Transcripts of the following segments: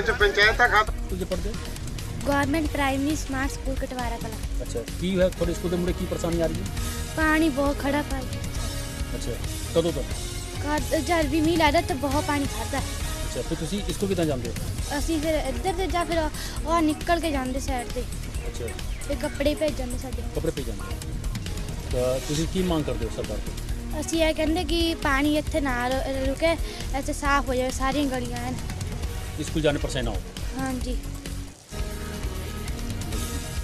सरपंच पंचायत का खाता? तुझे पढ़ दे। Government primary smart school Katwara Kala. अच्छा की है? थोड़े स्कूल में की परेशानी आ रही है? पानी बहुत खड़ा पा अच्छा कदों तक? खाद भी मिल आदा तो बहुत पानी खाता है। अच्छा तो तुसी इसको कितना जानते हो? ਹੋ फिर इधर से जा फिर और निकल के ਕੇ साइड से। अच्छा। फिर कपड़े पे ਭੇਜ साइड ਸਾਡੇ ਕੱਪੜੇ ਭੇਜ ਜਾਂਦੇ ਤਾਂ ਤੁਸੀਂ ਕੀ ਮੰਗ ਕਰਦੇ ਹੋ ਸਰਕਾਰ ਤੋਂ ਅਸੀਂ ਇਹ ਕਹਿੰਦੇ ਕਿ ਪਾਣੀ ਇੱਥੇ ਨਾ ਰੁਕੇ ਇੱਥੇ ਸਾਫ਼ ਹੋ ਜਾਵੇ ਸਾਰੀਆਂ ਗਲੀਆਂ ਹਨ ਸਕੂਲ ਜਾਣੇ ਪਰ ਨਾ ਹੋ ਹਾਂਜੀ।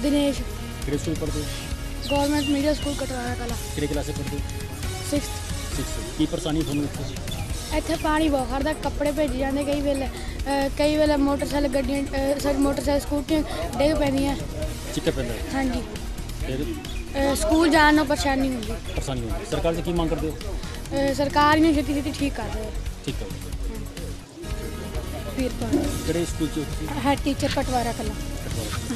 ਦਿਨੇਸ਼। ਕਿਹੜੇ ਸਕੂਲ ਪੜ੍ਹਦੇ ਹੋ? ਗਵਰਨਮੈਂਟ ਮੀਡੀਆ ਸਕੂਲ ਕਟਵਾਰਾ ਕਲਾ। ਕਿਹੜੇ ਕਲਾਸੇ ਪੜ੍ਹਦੇ 6th 6 ਕੀ ਪਰੇਸ਼ਾਨੀ ਤੁਹਾਨੂੰ ਇੱਥੇ ਇੱਥੇ ਪਾਣੀ ਬਹੁਤ ਖੜਦਾ ਕੱਪੜੇ ਭੇਜੀ ਜਾਂਦੇ ਕਈ ਵੇਲੇ। ਅਹ ਕਈ ਵੇਲੇ ਮੋਟਰਸਾਈਕਲ ਗੱਡੀਆਂ ਸਾਡੀ ਮੋਟਰਸਾਈਕਲ ਸਕੂਟੀਆਂ ਡਿੱਗ ਪੈਂਦੀਆਂ। ਚਿੱਟੇ ਪੈਂਦਾ ਹੈ। ਹਾਂਜੀ। ਫਿਰ? ਅਹ ਸਕੂਲ ਜਾਣ ਨੂੰ ਪਰੇਸ਼ਾਨੀ ਹੁੰਦੀ। ਪਰੇਸ਼ਾਨੀ ਹੁੰਦੀ। ਸਰਕਾਰ ਤੋਂ ਕੀ ਮੰਗ ਕਰਦੇ ਹੋ? ਅਹ ਸਰਕਾਰ ਨੇ ਛੇਤੀ ਛੇਤੀ ਠੀਕ ਕਰ ਦੇ ਠੀਕ ਹੈ ਵੀਰਪਾਲ ਕਿਹੜੇ ਸਕੂਲ ਚ ਹੋ ਤੁਸੀਂ ਹੈਡ ਟੀਚਰ ਪਟਵਾਰਾ ਕਲਾ।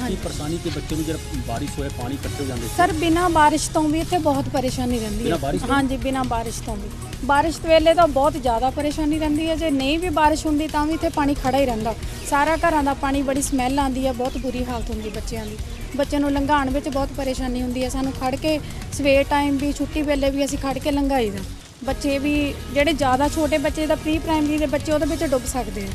ਕੀ ਪਰੇਸ਼ਾਨੀ ਕਿ ਬੱਚੇ ਨੂੰ ਜਿਹੜਾ ਬਾਰਿਸ਼ ਹੋਏ ਪਾਣੀ ਇਕੱਠੇ ਹੋ ਜਾਂਦੇ ਸੀ? ਸਰ ਬਿਨਾ ਬਾਰਿਸ਼ ਤੋਂ ਵੀ ਇੱਥੇ ਬਹੁਤ ਪਰੇਸ਼ਾਨੀ ਰਹਿੰਦੀ ਬਿਨਾਂ ਹੈ। ਬਾਰਿਸ਼ ਤੋਂ? ਹਾਂਜੀ ਬਿਨਾ ਬਾਰਿਸ਼ ਤੋਂ ਵੀ। ਬਾਰਿਸ਼ ਵੇਲੇ ਤਾਂ ਬਹੁਤ ਜ਼ਿਆਦਾ ਪਰੇਸ਼ਾਨੀ ਰਹਿੰਦੀ ਹੈ। ਜੇ ਨਹੀਂ ਵੀ ਬਾਰਿਸ਼ ਹੁੰਦੀ ਤਾਂ ਵੀ ਇੱਥੇ ਪਾਣੀ ਖੜਾ ਹੀ ਰਹਿੰਦਾ। ਸਾਰਾ ਘਰਾਂ ਦਾ ਪਾਣੀ ਬੜੀ ਸਮੈਲ ਆਉਂਦੀ ਹੈ ਬਹੁਤ ਬੁਰੀ ਹਾਲਤ ਹੁੰਦੀ ਬੱਚਿਆਂ ਦੀ। ਬੱਚਿਆਂ ਨੂੰ ਲੰਘਾਉਣ ਵਿੱਚ ਬਹੁਤ ਪਰੇਸ਼ਾਨੀ ਹੁੰਦੀ ਹੈ। ਸਾਨੂੰ ਖੜ ਕੇ ਸਵੇਰ ਟਾਈਮ ਵੀ ਛੁੱਟੀ ਵੇਲੇ ਵੀ ਅਸੀਂ ਖੜ ਕੇ ਲੰਘਾਈਦਾ। ਬੱਚੇ ਵੀ ਜਿਹੜੇ ਜ਼ਿਆਦਾ ਛੋਟੇ ਬੱਚੇ ਦਾ ਪ੍ਰੀ ਪ੍ਰਾਇਮਰੀ ਦੇ ਬੱਚੇ ਉਹਦੇ ਵਿੱਚ ਡੁੱਬ ਸਕਦੇ ਆ।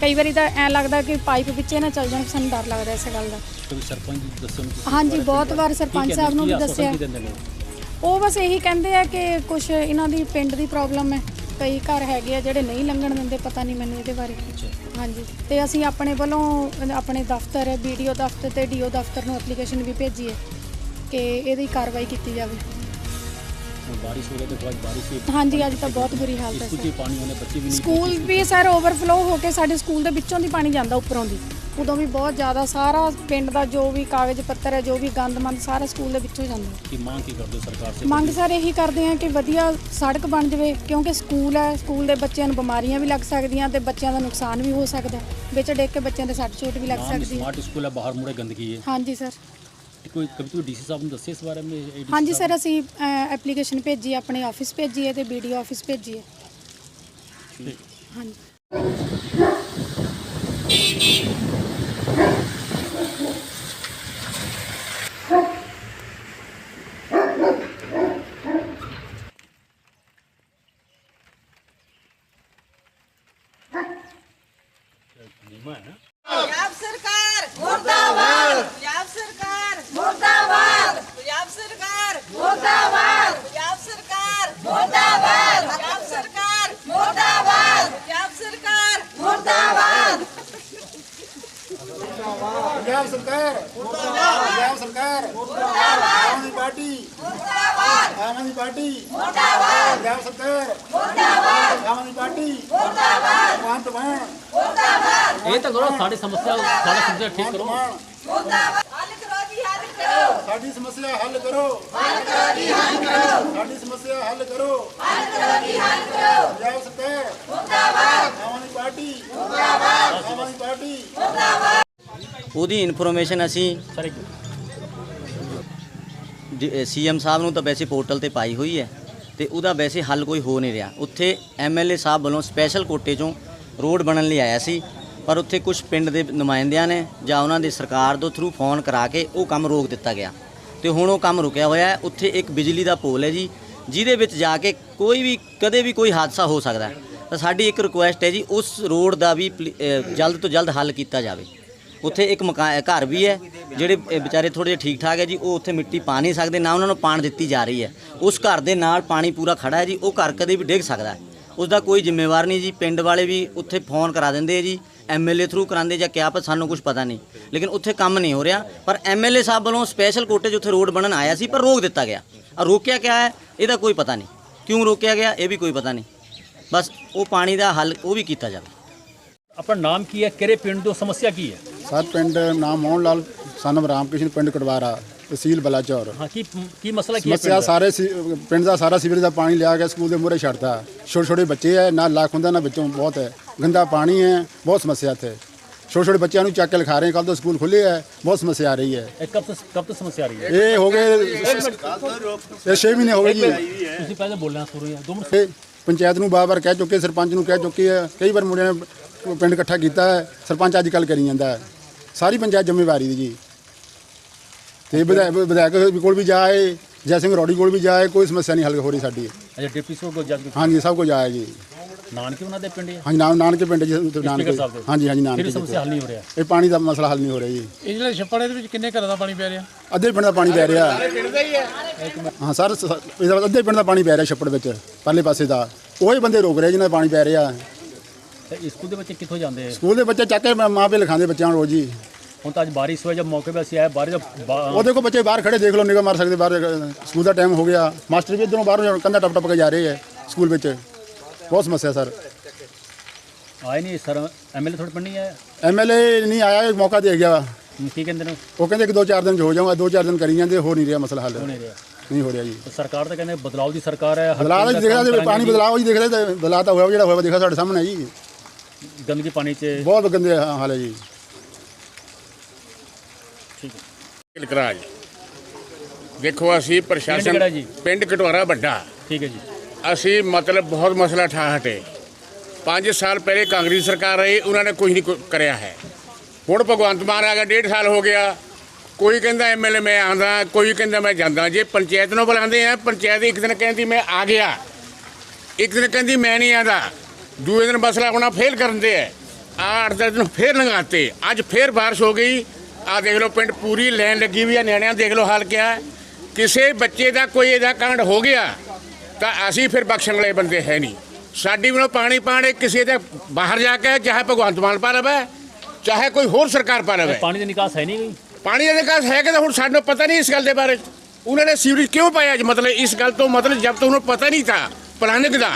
ਕਈ ਵਾਰੀ ਤਾਂ ਐ ਲੱਗਦਾ ਕਿ ਪਾਈਪ ਵਿੱਚੇ ਨਾ ਚੱਲ ਜਾਣ ਸਾਨੂੰ ਡਰ ਲੱਗਦਾ ਇਸ ਗੱਲ ਦਾ। ਕੋਈ ਸਰਪੰਚ ਜੀ ਦੱਸੋ ਨੂੰ ਤੁਸੀਂ ਹਾਂਜੀ ਬਹੁਤ ਵਾਰ? ਸਰਪੰਚ ਸਾਹਿਬ ਨੂੰ ਵੀ ਦੱਸਿਆ। ਕੀ ਦਿੰਦੇ ਨੇ? ਉਹ ਬਸ ਇਹੀ ਕਹਿੰਦੇ ਆ ਕਿ ਕੁਝ ਇਹਨਾਂ ਦੀ ਪਿੰਡ ਦੀ ਪ੍ਰੋਬਲਮ ਹੈ। ਕਈ ਘਰ ਹੈਗੇ ਆ ਜਿਹੜੇ ਨਹੀਂ ਲੰਘਣ ਦਿੰਦੇ ਪਤਾ ਨਹੀਂ ਮੈਨੂੰ ਇਹਦੇ ਬਾਰੇ। ਹਾਂਜੀ ਤੇ ਅਸੀਂ ਆਪਣੇ ਵੱਲੋਂ ਆਪਣੇ ਦਫ਼ਤਰ ਵੀਡੀਓ ਦਫ਼ਤਰ ਤੇ ਡੀਓ ਦਫ਼ਤਰ ਨੂੰ ਐਪਲੀਕੇਸ਼ਨ ਵੀ ਭੇਜੀ ਹੈ ਕਿ ਇਹਦੀ ਕਾਰਵਾਈ ਕੀਤੀ ਜਾਵੇ। ਹਾਂਜੀ ਅੱਜ ਤਾਂ ਬਹੁਤ ਬੁਰੀ ਹਾਲਤ ਹੈ ਸਕੂਲ ਸਰ। ਪਾਣੀ ਹੋਣੇ ਬੱਚੇ ਵੀ ਨਹੀਂ ਸਕੂਲ ਵੀ ਸਰ ਓਵਰਫਲੋ ਹੋ ਕੇ ਸਾਡੇ ਸਕੂਲ ਦੇ ਵਿੱਚੋਂ ਦੀ ਪਾਣੀ ਜਾਂਦਾ ਉੱਪਰੋਂ ਦੀ। ਉਦੋਂ ਵੀ ਬਹੁਤ ਜ਼ਿਆਦਾ ਸਾਰਾ ਪਿੰਡ ਦਾ ਜੋ ਵੀ ਕਾਗਜ਼ ਪੱਤਰ ਹੈ ਜੋ ਵੀ ਗੰਦਮੰਦ ਸਾਰਾ ਸਕੂਲ ਦੇ ਵਿੱਚੋਂ ਜਾਂਦਾ ਕੀ ਮੰਗ ਕੀ ਕਰਦੇ ਹੋ ਸਰਕਾਰ ਸੇ? ਮੰਗ ਸਰ ਇਹੀ ਕਰਦੇ ਆ ਕਿ ਵਧੀਆ ਸੜਕ ਬਣ ਜਾਵੇ ਕਿਉਂਕਿ ਸਕੂਲ ਹੈ ਸਕੂਲ ਦੇ ਬੱਚਿਆਂ ਨੂੰ ਬਿਮਾਰੀਆਂ ਵੀ ਲੱਗ ਸਕਦੀਆਂ ਤੇ ਬੱਚਿਆਂ ਦਾ ਨੁਕਸਾਨ ਵੀ ਹੋ ਸਕਦਾ ਵਿੱਚ ਡਿੱਗ ਕੇ ਬੱਚਿਆਂ ਦੇ ਸੱਟ ਚੋਟ ਵੀ ਲੱਗ ਸਕਦੀ ਹੈ। ਸਮਾਰਟ ਸਕੂਲ ਹੈ ਬਾਹਰ ਮੁੜੇ ਗੰਦਗੀ ਹੈ। ਹਾਂਜੀ ਸਰ। ਕੋਈ ਕभी ਤੁਸੀਂ ਡੀਸੀ ਸਾਹਿਬ ਨੂੰ ਦੱਸਿਆ ਇਸ ਬਾਰੇ ADC ਹਾਂਜੀ ਸਾਹਿਬ ਸਰ ਅਸੀਂ ਐਪਲੀਕੇਸ਼ਨ ਭੇਜੀ ਹੈ, ਆਪਣੇ ਆਫਿਸ ਭੇਜੀ ਹੈ ਤੇ ਵੀਡੀਓ ਆਫਿਸ ਭੇਜੀ ਹੈ? ਹਾਂਜੀ। ਇਹ ਤਾਂ ਕਰੋ ਸਾਡੀ ਸਮੱਸਿਆ ਸਾਡਾ ਸਮੱਸਿਆ ਠੀਕ ਕਰੋ। ਮਾਨ। ਹੱਲ ਕਰੋ ਜੀ ਹੱਲ ਕਰੋ। ਸਾਡੀ ਸਮੱਸਿਆ ਹੱਲ ਕਰੋ। ਹੱਲ ਕਰੋ ਜੀ ਹੱਲ ਕਰੋ। ਸਾਡੀ ਸਮੱਸਿਆ ਹੱਲ ਕਰੋ। ਹੱਲ ਕਰੋ ਜੀ ਹੱਲ ਕਰੋ। ਪੰਜਾਬ ਸਰਕਾਰ। ਮੁਰਦਾਬਾਦ। ਆਮ ਆਦਮੀ ਪਾਰਟੀ। ਮੁਰਦਾਬਾਦ। ਆਮ ਆਦਮੀ ਪਾਰਟੀ ਉਹਦੀ ਇਨਫੋਰਮੇਸ਼ਨ ਅਸੀਂ ਸੀਐਮ ਸਾਹਿਬ ਨੂੰ ਤਾਂ ਵੈਸੇ ਪੋਰਟਲ ਤੇ ਪਾਈ ਹੋਈ ਹੈ ਤੇ ਉਹਦਾ ਵੈਸੇ ਹੱਲ ਕੋਈ ਹੋ ਨਹੀਂ ਰਿਹਾ। ਉੱਥੇ ਐਮਐਲਏ ਸਾਹਿਬ ਵੱਲੋਂ ਸਪੈਸ਼ਲ ਕੋਟੇ ਚੋਂ ਰੋਡ ਬਣਨ ਲਈ ਆਇਆ ਸੀ, ਪਰ ਉੱਥੇ ਕੁਝ ਪਿੰਡ ਦੇ ਨੁਮਾਇੰਦਿਆਂ ਨੇ ਜਾਂ ਉਹਨਾਂ ਦੀ ਸਰਕਾਰ ਦੇ ਥਰੂ ਫੋਨ ਕਰਾ ਕੇ ਉਹ ਕੰਮ ਰੋਕ ਦਿੱਤਾ ਗਿਆ। ਤੇ ਹੁਣ ਉਹ ਕੰਮ ਰੁਕਿਆ ਹੋਇਆ ਹੈ, ਉੱਥੇ ਇੱਕ ਬਿਜਲੀ ਦਾ ਪੋਲ ਹੈ ਜੀ, ਜਿਹਦੇ ਵਿੱਚ ਜਾ ਕੇ ਕੋਈ ਵੀ, ਕਦੇ ਵੀ ਕੋਈ ਹਾਦਸਾ ਹੋ ਸਕਦਾ ਹੈ। ਤਾਂ ਸਾਡੀ ਇੱਕ ਰਿਕੁਐਸਟ ਹੈ ਜੀ, ਉਸ ਰੋਡ ਦਾ ਵੀ ਪਲੀ- ਅਹ, ਜਲਦ ਤੋਂ ਜਲਦ ਹੱਲ ਕੀਤਾ ਜਾਵੇ। ਉੱਥੇ ਇੱਕ ਮਕਾਨ ਘਰ ਵੀ ਹੈ, ਜਿਹੜੇ, ਅਹ, ਵਿਚਾਰੇ ਥੋੜੇ ਜਿਹੇ ਠੀਕ ਠਾਕ ਹੈ ਜੀ, ਉਹ ਉੱਥੇ ਮਿੱਟੀ ਪਾ ਨਹੀਂ ਸਕਦੇ, ਨਾ ਉਹਨਾਂ ਨੂੰ ਪਾਣ ਦਿੱਤੀ ਜਾ ਰਹੀ ਹੈ। ਉਸ ਘਰ ਦੇ ਨਾਲ ਪਾਣੀ ਪੂਰਾ ਖੜਾ ਹੈ ਜੀ, ਉਹ ਘਰ ਕਦੇ ਵੀ ਡਿੱਗ ਸਕਦਾ ਹੈ। ਉਸ ਦਾ ਕੋਈ ਜ਼ਿੰਮੇਵਾਰ ਨਹੀਂ ਜੀ। ਪਿੰਡ ਵਾਲੇ ਵੀ ਉੱਥੇ ਫੋਨ ਕਰਾ ਦਿੰਦੇ ਆ ਜੀ। ਐਮਐਲਏ ਥਰੂ ਕਰਾਉਂਦੇ ਜਾਂ ਕਿਆ ਪਰ ਸਾਨੂੰ ਕੁਝ ਪਤਾ ਨਹੀਂ। ਲੇਕਿਨ ਉੱਥੇ ਕੰਮ ਨਹੀਂ ਹੋ ਰਿਹਾ। ਪਰ ਐਮਐਲਏ ਸਾਹਿਬ ਵੱਲੋਂ ਸਪੈਸ਼ਲ ਕੋਟੇ 'ਚ ਉੱਥੇ ਰੋਡ ਬਣਨ ਆਇਆ ਸੀ ਪਰ ਰੋਕ ਦਿੱਤਾ ਗਿਆ। ਆ ਰੋਕਿਆ ਕਿਆ ਹੈ ਇਹਦਾ ਕੋਈ ਪਤਾ ਨਹੀਂ। ਕਿਉਂ ਰੋਕਿਆ ਗਿਆ ਇਹ ਵੀ ਕੋਈ ਪਤਾ ਨਹੀਂ। ਬਸ ਉਹ ਪਾਣੀ ਦਾ ਹੱਲ ਉਹ ਵੀ ਕੀਤਾ ਜਾਵੇ। ਆਪਣਾ ਨਾਮ ਕੀ ਹੈ? ਕਿਹੜੇ ਪਿੰਡ ਤੋਂ? ਸਮੱਸਿਆ ਕੀ ਹੈ? ਸਰ ਪਿੰਡ ਨਾਮ ਮੋਹਨ ਲਾਲ ਸਨਮ ਰਾਮਕ੍ਰਿਸ਼ਨ ਪਿੰਡ ਕਟਵਾਰਾ। ਤਹਿਸੀਲ ਬਲਾਚੌਰ। ਹਾਂ ਕੀ ਕੀ ਮਸਲਾ ਕੀ ਹੈ ਸਮੱਸਿਆ ਪਿੰਡ ਦਾ? ਸਾਰੇ ਸੀ- ਪਿੰਡ ਦਾ ਸਾਰਾ ਸੀਵਰੇਜ ਦਾ ਪਾਣੀ ਲਿਆ ਕੇ ਸਕੂਲ ਦੇ ਮੂਹਰੇ ਛੱਡਤਾ। ਛੋਟੇ ਛੋਟੇ ਬੱਚੇ ਹੈ ਨਾ ਲੱਖ ਹੁੰਦਾ ਨਾ ਵਿੱਚੋਂ ਬਹੁਤ ਹੈ। ਗੰਦਾ ਪਾਣੀ ਹੈ ਬਹੁਤ ਸਮੱਸਿਆ ਇੱਥੇ। ਛੋਟੇ ਛੋਟੇ ਬੱਚਿਆਂ ਨੂੰ ਚੱਕ ਕੇ ਲਿਖਾ ਰਹੇ ਕੱਲ ਤੋਂ ਸਕੂਲ ਖੁੱਲੇ ਹੈ ਬਹੁਤ ਸਮੱਸਿਆ ਆ ਰਹੀ ਹੈ। ਇਹ ਕਬ ਤੋਂ ਕਬ ਤੋਂ ਸਮੱਸਿਆ ਆ ਰਹੀ ਹੈ? ਇਹ ਹੋ ਗਏ ਇਹ 6 ਮਹੀਨੇ ਹੋ ਗਏ ਜੀ। ਤੁਸੀਂ ਪਹਿਲਾਂ ਬੋਲਣਾ ਸ਼ੁਰੂ ਹੈ ਦੋ ਮਿੰਟ। ਇਹ ਪੰਚਾਇਤ ਨੂੰ ਬਾਰ-ਬਾਰ ਕਹਿ ਚੁੱਕੇ ਸਰਪੰਚ ਨੂੰ ਕਹਿ ਚੁੱਕੇ ਹੈ। ਕਈ ਵਾਰ ਮੁੰਡਿਆਂ ਨੇ ਪਿੰਡ ਇਕੱਠਾ ਕੀਤਾ ਹੈ ਸਰਪੰਚ ਅੱਜ ਕੱਲ੍ਹ ਕਰੀ ਜਾਂਦਾ ਹੈ। ਸਾਰੀ ਪੰਚਾਇਤ ਜ਼ਿੰਮੇਵਾਰੀ ਦੀ ਜੀ। ਤੇ ਵਿਧਾਇਕ ਵਿਧਾਇਕ ਕੋਲ ਵੀ ਜਾਏ ਜੈ ਸਿੰਘ ਰੋੜੀ ਕੋਲ ਵੀ ਜਾਏ ਕੋਈ ਸਮੱਸਿਆ ਨਹੀਂ ਹੱਲ ਹੋ ਰਹੀ ਸਾਡੀ। ਅੱਛਾ ਡਿਪਟੀ ਸਾਹਿਬ ਕੋਲ ਜੱਜ ਹਾਂਜੀ ਸਭ ਕੁਝ ਆਇਆ ਜੀ। ਨਾਨਕੇ ਉਹਨਾਂ ਦੇ ਪਿੰਡ ਹੈ ਹਾਂਜੀ ਨਾਨ ਨਾਨਕੇ ਪਿੰਡ ਜੀ ਨਾਨਕੇ। ਸਾਹਿਬ ਦੇ। ਹਾਂਜੀ ਹਾਂਜੀ ਫਿਰ ਨਾਨਕੇ ਸਮੱਸਿਆ ਹੱਲ ਨਹੀਂ ਹੋ ਰਿਹਾ। ਇਹ ਪਾਣੀ ਦਾ ਮਸਲਾ ਹੱਲ ਨਹੀਂ ਹੋ ਰਿਹਾ ਜੀ। ਇਹ ਜਿਹੜੇ ਛੱਪੜ ਇਹਦੇ ਵਿੱਚ ਕਿੰਨੇ ਘਰਾਂ ਦਾ ਪਾਣੀ ਪੈ ਰਿਹਾ? ਅੱਧੇ ਪਿੰਡ ਦਾ ਪਾਣੀ ਪੈ ਰਿਹਾ। ਹਾਂ ਸਰ ਸ- ਇਹਦਾ ਅੱਧੇ ਪਿੰਡ ਦਾ ਪਾਣੀ ਪੈ ਰਿਹਾ ਛੱਪੜ ਵਿੱਚ ਪਰਲੇ ਪਾਸੇ ਦਾ। ਉਹੀ ਬੰਦੇ ਰੋਕ ਰਹੇ ਜਿਹਨਾਂ ਦਾ ਪਾਣੀ ਪੈ ਰਿਹਾ। ਤੇ ਸਕੂਲ ਦੇ ਬੱਚੇ ਕਿੱਥੋਂ ਜਾਂਦੇ ਆ? ਸਕੂਲ ਦੇ ਬੱਚੇ ਚੱਕ ਕੇ ਮਾਂ- ਪਿਓ ਲਿਖਾਉਂਦੇ ਬੱਚਿਆਂ ਨੂੰ ਰੋਜ਼ ਜੀ। ਹੁਣ ਤਾਂ ਅੱਜ ਬਾਰਿਸ਼ ਹੋਈ ਜਦ ਮੌਕੇ 'ਤੇ ਅਸੀਂ ਆਏ ਬਾਰਿਸ਼ ਉਹ ਦੇਖੋ ਬੱਚੇ ਬਾਹਰ ਖੜੇ ਦੇਖ ਲਓ ਨਿਗਾਹ ਮਾਰ ਸਕਦੇ ਬਾਹਰ ਸਕੂਲ ਦਾ ਟਾਈਮ ਹੋ ਗਿਆ। ਮਾਸਟਰ ਵੀ ਇੱਧਰੋਂ ਬਾਹਰੋਂ ਕੰਧਾ ਟੱਪ ਟੱਪ ਕੇ ਜਾ ਰਹੇ ਹੈ ਸਕੂਲ ਵਿੱਚ। ਬਹੁਤ ਸਮੱਸਿਆ ਸਰ। ਆਏ ਨਹੀਂ ਸਰ ਐਮਐਲਏ ਪਿੰਡ ਨਹੀਂ ਆਇਆ ਐਮਐਲਏ ਨਹੀਂ ਆਇਆ ਮੌਕਾ ਦੇ ਗਿਆ। ਕੀ ਕਹਿੰਦੇ ਨੇ? ਉਹ ਕਹਿੰਦੇ ਕਿ ਦੋ ਚਾਰ ਦਿਨ 'ਚ ਹੋ ਜਾਊਗਾ ਦੋ ਚਾਰ ਦਿਨ ਕਰੀ ਜਾਂਦੇ ਹੋ ਨਹੀਂ ਰਿਹਾ ਮਸਲਾ ਹੱਲ। ਹੋ ਨਹੀਂ ਰਿਹਾ। ਨਹੀਂ ਹੋ ਰਿਹਾ ਜੀ। ਸਰਕਾਰ ਤਾਂ ਕਹਿੰਦੇ ਬਦਲਾਅ ਦੀ ਸਰਕਾਰ ਹੈ ਬਦਲਾਅ ਦਾ ਦੇਖਦਾ ਤੇ ਪਾਣੀ ਬਦਲਾਅ ਜੀ ਦੇਖਦੇ ਬਦਲਾਅ ਤਾਂ ਹੋਇਆ ਜਿਹੜਾ ਹੋਇਆ ਦੇਖਾ ਸਾਡੇ ਸਾਹਮਣੇ ਜੀ ਜੀ। ਗੰਦਗੀ ਪਾਣੀ 'ਚ ਬਹੁਤ ਗੰਦੇ ਹਾਲ ਹੈ ਜੀ। ਠੀਕ ਹੈ। ਇਲਕਰਾਜ ਦੇਖੋ ਅਸੀਂ ਪ੍ਰਸ਼ਾਸਨ ਕਿਹੜਾ ਜੀ? ਪਿੰਡ ਕਟਵਾਰਾ ਵੱਡਾ। ਠੀਕ ਹੈ ਜੀ। ਅਸੀਂ ਮਤਲਬ ਬਹੁਤ ਮਸਲਾ ਠਾ ਹਟੇ। 5 ਸਾਲ ਪਹਿਲੇ ਕਾਂਗਰਸ ਸਰਕਾਰ ਰਹੀ ਉਹਨਾਂ ਨੇ ਕੁਝ ਨਹੀਂ ਕੁ- ਕਰਿਆ ਹੈ। ਹੁਣ ਭਗਵੰਤ ਮਾਨ ਆ ਗਿਆ ਡੇਢ ਸਾਲ ਹੋ ਗਿਆ। ਕੋਈ ਕਹਿੰਦਾ ਐਮਐਲਏ ਮੈਂ ਆਂਦਾ ਕੋਈ ਕਹਿੰਦਾ ਮੈਂ ਜਾਂਦਾ। ਜੇ ਪੰਚਾਇਤ ਨੂੰ ਬੁਲਾਉਂਦੇ ਆ ਪੰਚਾਇਤ ਇੱਕ ਦਿਨ ਕਹਿੰਦੀ ਮੈਂ ਆ ਗਿਆ। ਇੱਕ ਦਿਨ ਕਹਿੰਦੀ ਮੈਂ ਨਹੀਂ ਆਂਦਾ ਦੂਏ ਦਿਨ ਮਸਲਾ ਹੋਣਾ ਫੇਲ ਐ ਆਹ ਅੱਠ ਦਸ ਦਿਨ ਫੇਰ ਲੰਘਾਤੇ। ਅੱਜ ਫੇਰ ਬਾਰਿਸ਼ ਹੋ ਗਈ। ਆ ਦੇਖ ਲਓ ਪਿੰਡ ਪੂਰੀ ਲੈਣ ਲੱਗੀ ਵੀ ਆ ਨਿਆਣਿਆਂ ਦੇਖ ਲਓ ਹਾਲ ਕਿਹਾ ਕਿਸੇ ਬੱਚੇ ਦਾ ਕੋਈ ਇਹਦਾ ਕਾਂਡ ਹੋ ਗਿਆ ਤਾਂ ਅਸੀਂ ਫਿਰ ਬਖਸ਼ਣ ਵਾਲੇ ਬੰਦੇ ਹੈ ਨਹੀਂ। ਸਾਡੀ ਵੱਲੋਂ ਪਾਣੀ ਪਾਣੇ ਕਿਸੇ ਦੇ ਬਾਹਰ ਜਾ ਕੇ ਚਾਹੇ ਭਗਵੰਤ ਮਾਨ ਪਾਰਬ ਹੈ ਚਾਹੇ ਕੋਈ ਹੋਰ ਸਰਕਾਰ ਪਾਰਬ ਹੈ ਪਾਣੀ ਦੀ ਨਿਕਾਸ ਹੈ ਨਹੀਂ ਪਾਣੀ ਦਾ ਨਿਕਾਸ ਹੈ ਕਿ ਤਾਂ ਹੁਣ ਸਾਨੂੰ ਪਤਾ ਨਹੀਂ ਇਸ ਗੱਲ ਦੇ ਬਾਰੇ ਉਹਨਾਂ ਨੇ ਸੀਵਰੇਜ ਕਿਉਂ ਪਾਇਆ ਮਤਲਬ ਇਸ ਗੱਲ ਤੋਂ ਮਤਲਬ ਜਦ ਤੱਕ ਉਹਨੂੰ ਪਤਾ ਨਹੀਂ ਤਾਂ ਪਲਾਨਿਕ ਦਾ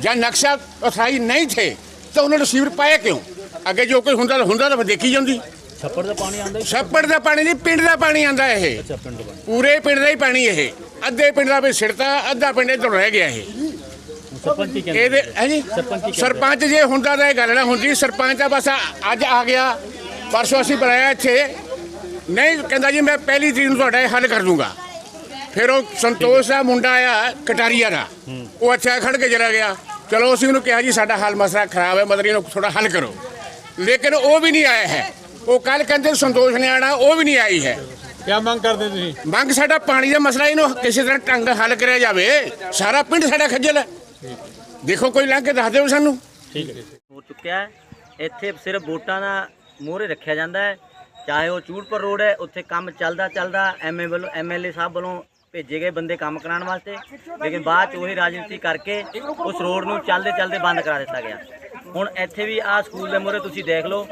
ਜਾਂ ਨਕਸ਼ਾ ਅਸਾਈ ਨਹੀਂ ਥੇ ਤਾਂ ਉਹਨਾਂ ਨੇ ਸੀਵਰ ਪਾਇਆ ਕਿਉਂ? ਅੱਗੇ ਜੋ ਕੋਈ ਹੁੰਦਾ ਹੁੰਦਾ ਤਾਂ ਦੇਖੀ ਜਾਂਦੀ। ਛੱਪੜ ਦਾ ਪਾਣੀ ਆਉਂਦਾ ਛੱਪੜ ਦਾ ਪਾਣੀ ਨਹੀਂ ਪਿੰਡ ਦਾ ਪਾਣੀ ਆਂਦਾ ਇਹ। ਅੱਛਾ ਪਿੰਡ ਦਾ ਪਾਣੀ। ਪੂਰੇ ਪਿੰਡ ਦਾ ਹੀ ਪਾਣੀ ਇਹ। ਅੱਧੇ ਪਿੰਡ ਦਾ ਵੀ ਸਿੜਤਾ ਅੱਧਾ ਪਿੰਡ ਇੱਧਰ ਰਹਿ ਗਿਆ ਇਹ। ਸਰਪੰਚ ਕੀ ਕਹਿੰਦੇ ਇਹਦੇ ਹੈ ਜੀ? ਸਰਪੰਚ ਹੁੰਦਾ ਤਾਂ ਇਹ ਗੱਲ ਨਾ ਹੁੰਦੀ। ਸਰਪੰਚ ਤਾਂ ਬਸ ਅੱਜ ਆ ਗਿਆ। ਪਰਸੋਂ ਅਸੀਂ ਬੁਲਾਇਆ ਇੱਥੇ। ਨਹੀਂ ਕਹਿੰਦਾ ਜੀ ਮੈਂ ਪਹਿਲੀ ਤਰੀਕ ਨੂੰ ਤੁਹਾਡਾ ਇਹ ਹੱਲ ਕਰ ਦੂੰਗਾ। ਫਿਰ ਉਹ ਸੰਤੋਸ਼ ਦਾ ਮੁੰਡਾ ਆਇਆ ਕਟਾਰੀਆ ਦਾ। ਉਹ ਅੱਛਾ ਖੜ ਕੇ ਚਲਾ ਗਿਆ। ਚਲੋ ਅਸੀਂ ਉਹਨੂੰ ਕਿਹਾ ਜੀ ਸਾਡਾ ਹੱਲ ਮਸਲਾ ਖਰਾਬ ਹੈ ਮਤਲਬ ਇਹਨੂੰ ਥੋੜਾ ਹੱਲ ਕਰੋ। ਲੇਕਿਨ ਉਹ ਵੀ ਨਹੀਂ ਆਇਆ ਹੈ। ਉਹ ਕੱਲ ਕਹਿੰਦੇ ਸੰਤੋਸ਼ ਨੇ ਆਣਾ ਉਹ ਵੀ ਨਹੀਂ ਆਈ ਹੈ। ਕਿਆ ਮੰਗ ਕਰਦੇ ਤੁਸੀਂ? ਮੰਗ ਸਾਡਾ ਪਾਣੀ ਦਾ ਮਸਲਾ ਇਹਨੂੰ ਕਿਸੇ ਤਰ੍ਹਾਂ ਢੰਗ ਹੱਲ ਕਰਿਆ ਜਾਵੇ। ਸਾਰਾ ਪਿੰਡ ਸਾਡਾ ਖੱਜਲ ਹੈ। ਦੇਖੋ ਕੋਈ ਲੰਘ ਕੇ ਦੱਸ ਦਿਓ ਸਾਨੂੰ। ਹੋ ਚੁੱਕਿਆ ਹੈ। ਇੱਥੇ ਸਿਰਫ ਵੋਟਾਂ ਦਾ ਮੋਹਰੇ ਰੱਖਿਆ ਜਾਂਦਾ ਹੈ। ਚਾਹੇ ਉਹ ਚੂੜਪੁਰ ਰੋਡ ਹੈ ਉੱਥੇ ਕੰਮ ਚੱਲਦਾ ਚੱਲਦਾ ਐਮਏ ਵੱਲੋਂ ਐਮਐਲਏ ਸਾਹਿਬ ਵੱਲੋਂ ਭੇਜੇ ਗਏ ਬੰਦੇ ਕੰਮ ਕਰਾਉਣ ਵਾਸਤੇ। ਲੇਕਿਨ ਬਾਅਦ ਚ ਉਹੀ ਰਾਜਨੀਤੀ ਕਰਕੇ ਉਸ ਰੋਡ ਨੂੰ ਚੱਲਦੇ ਚੱਲਦੇ ਬੰਦ ਕਰਾ ਦਿੱਤਾ ਗਿਆ। ਹੁਣ ਇੱਥੇ ਵੀ ਆਹ ਸਕੂਲ ਦੇ ਮੋਹਰੇ ਤੁਸੀਂ ਦੇਖ ਲਓ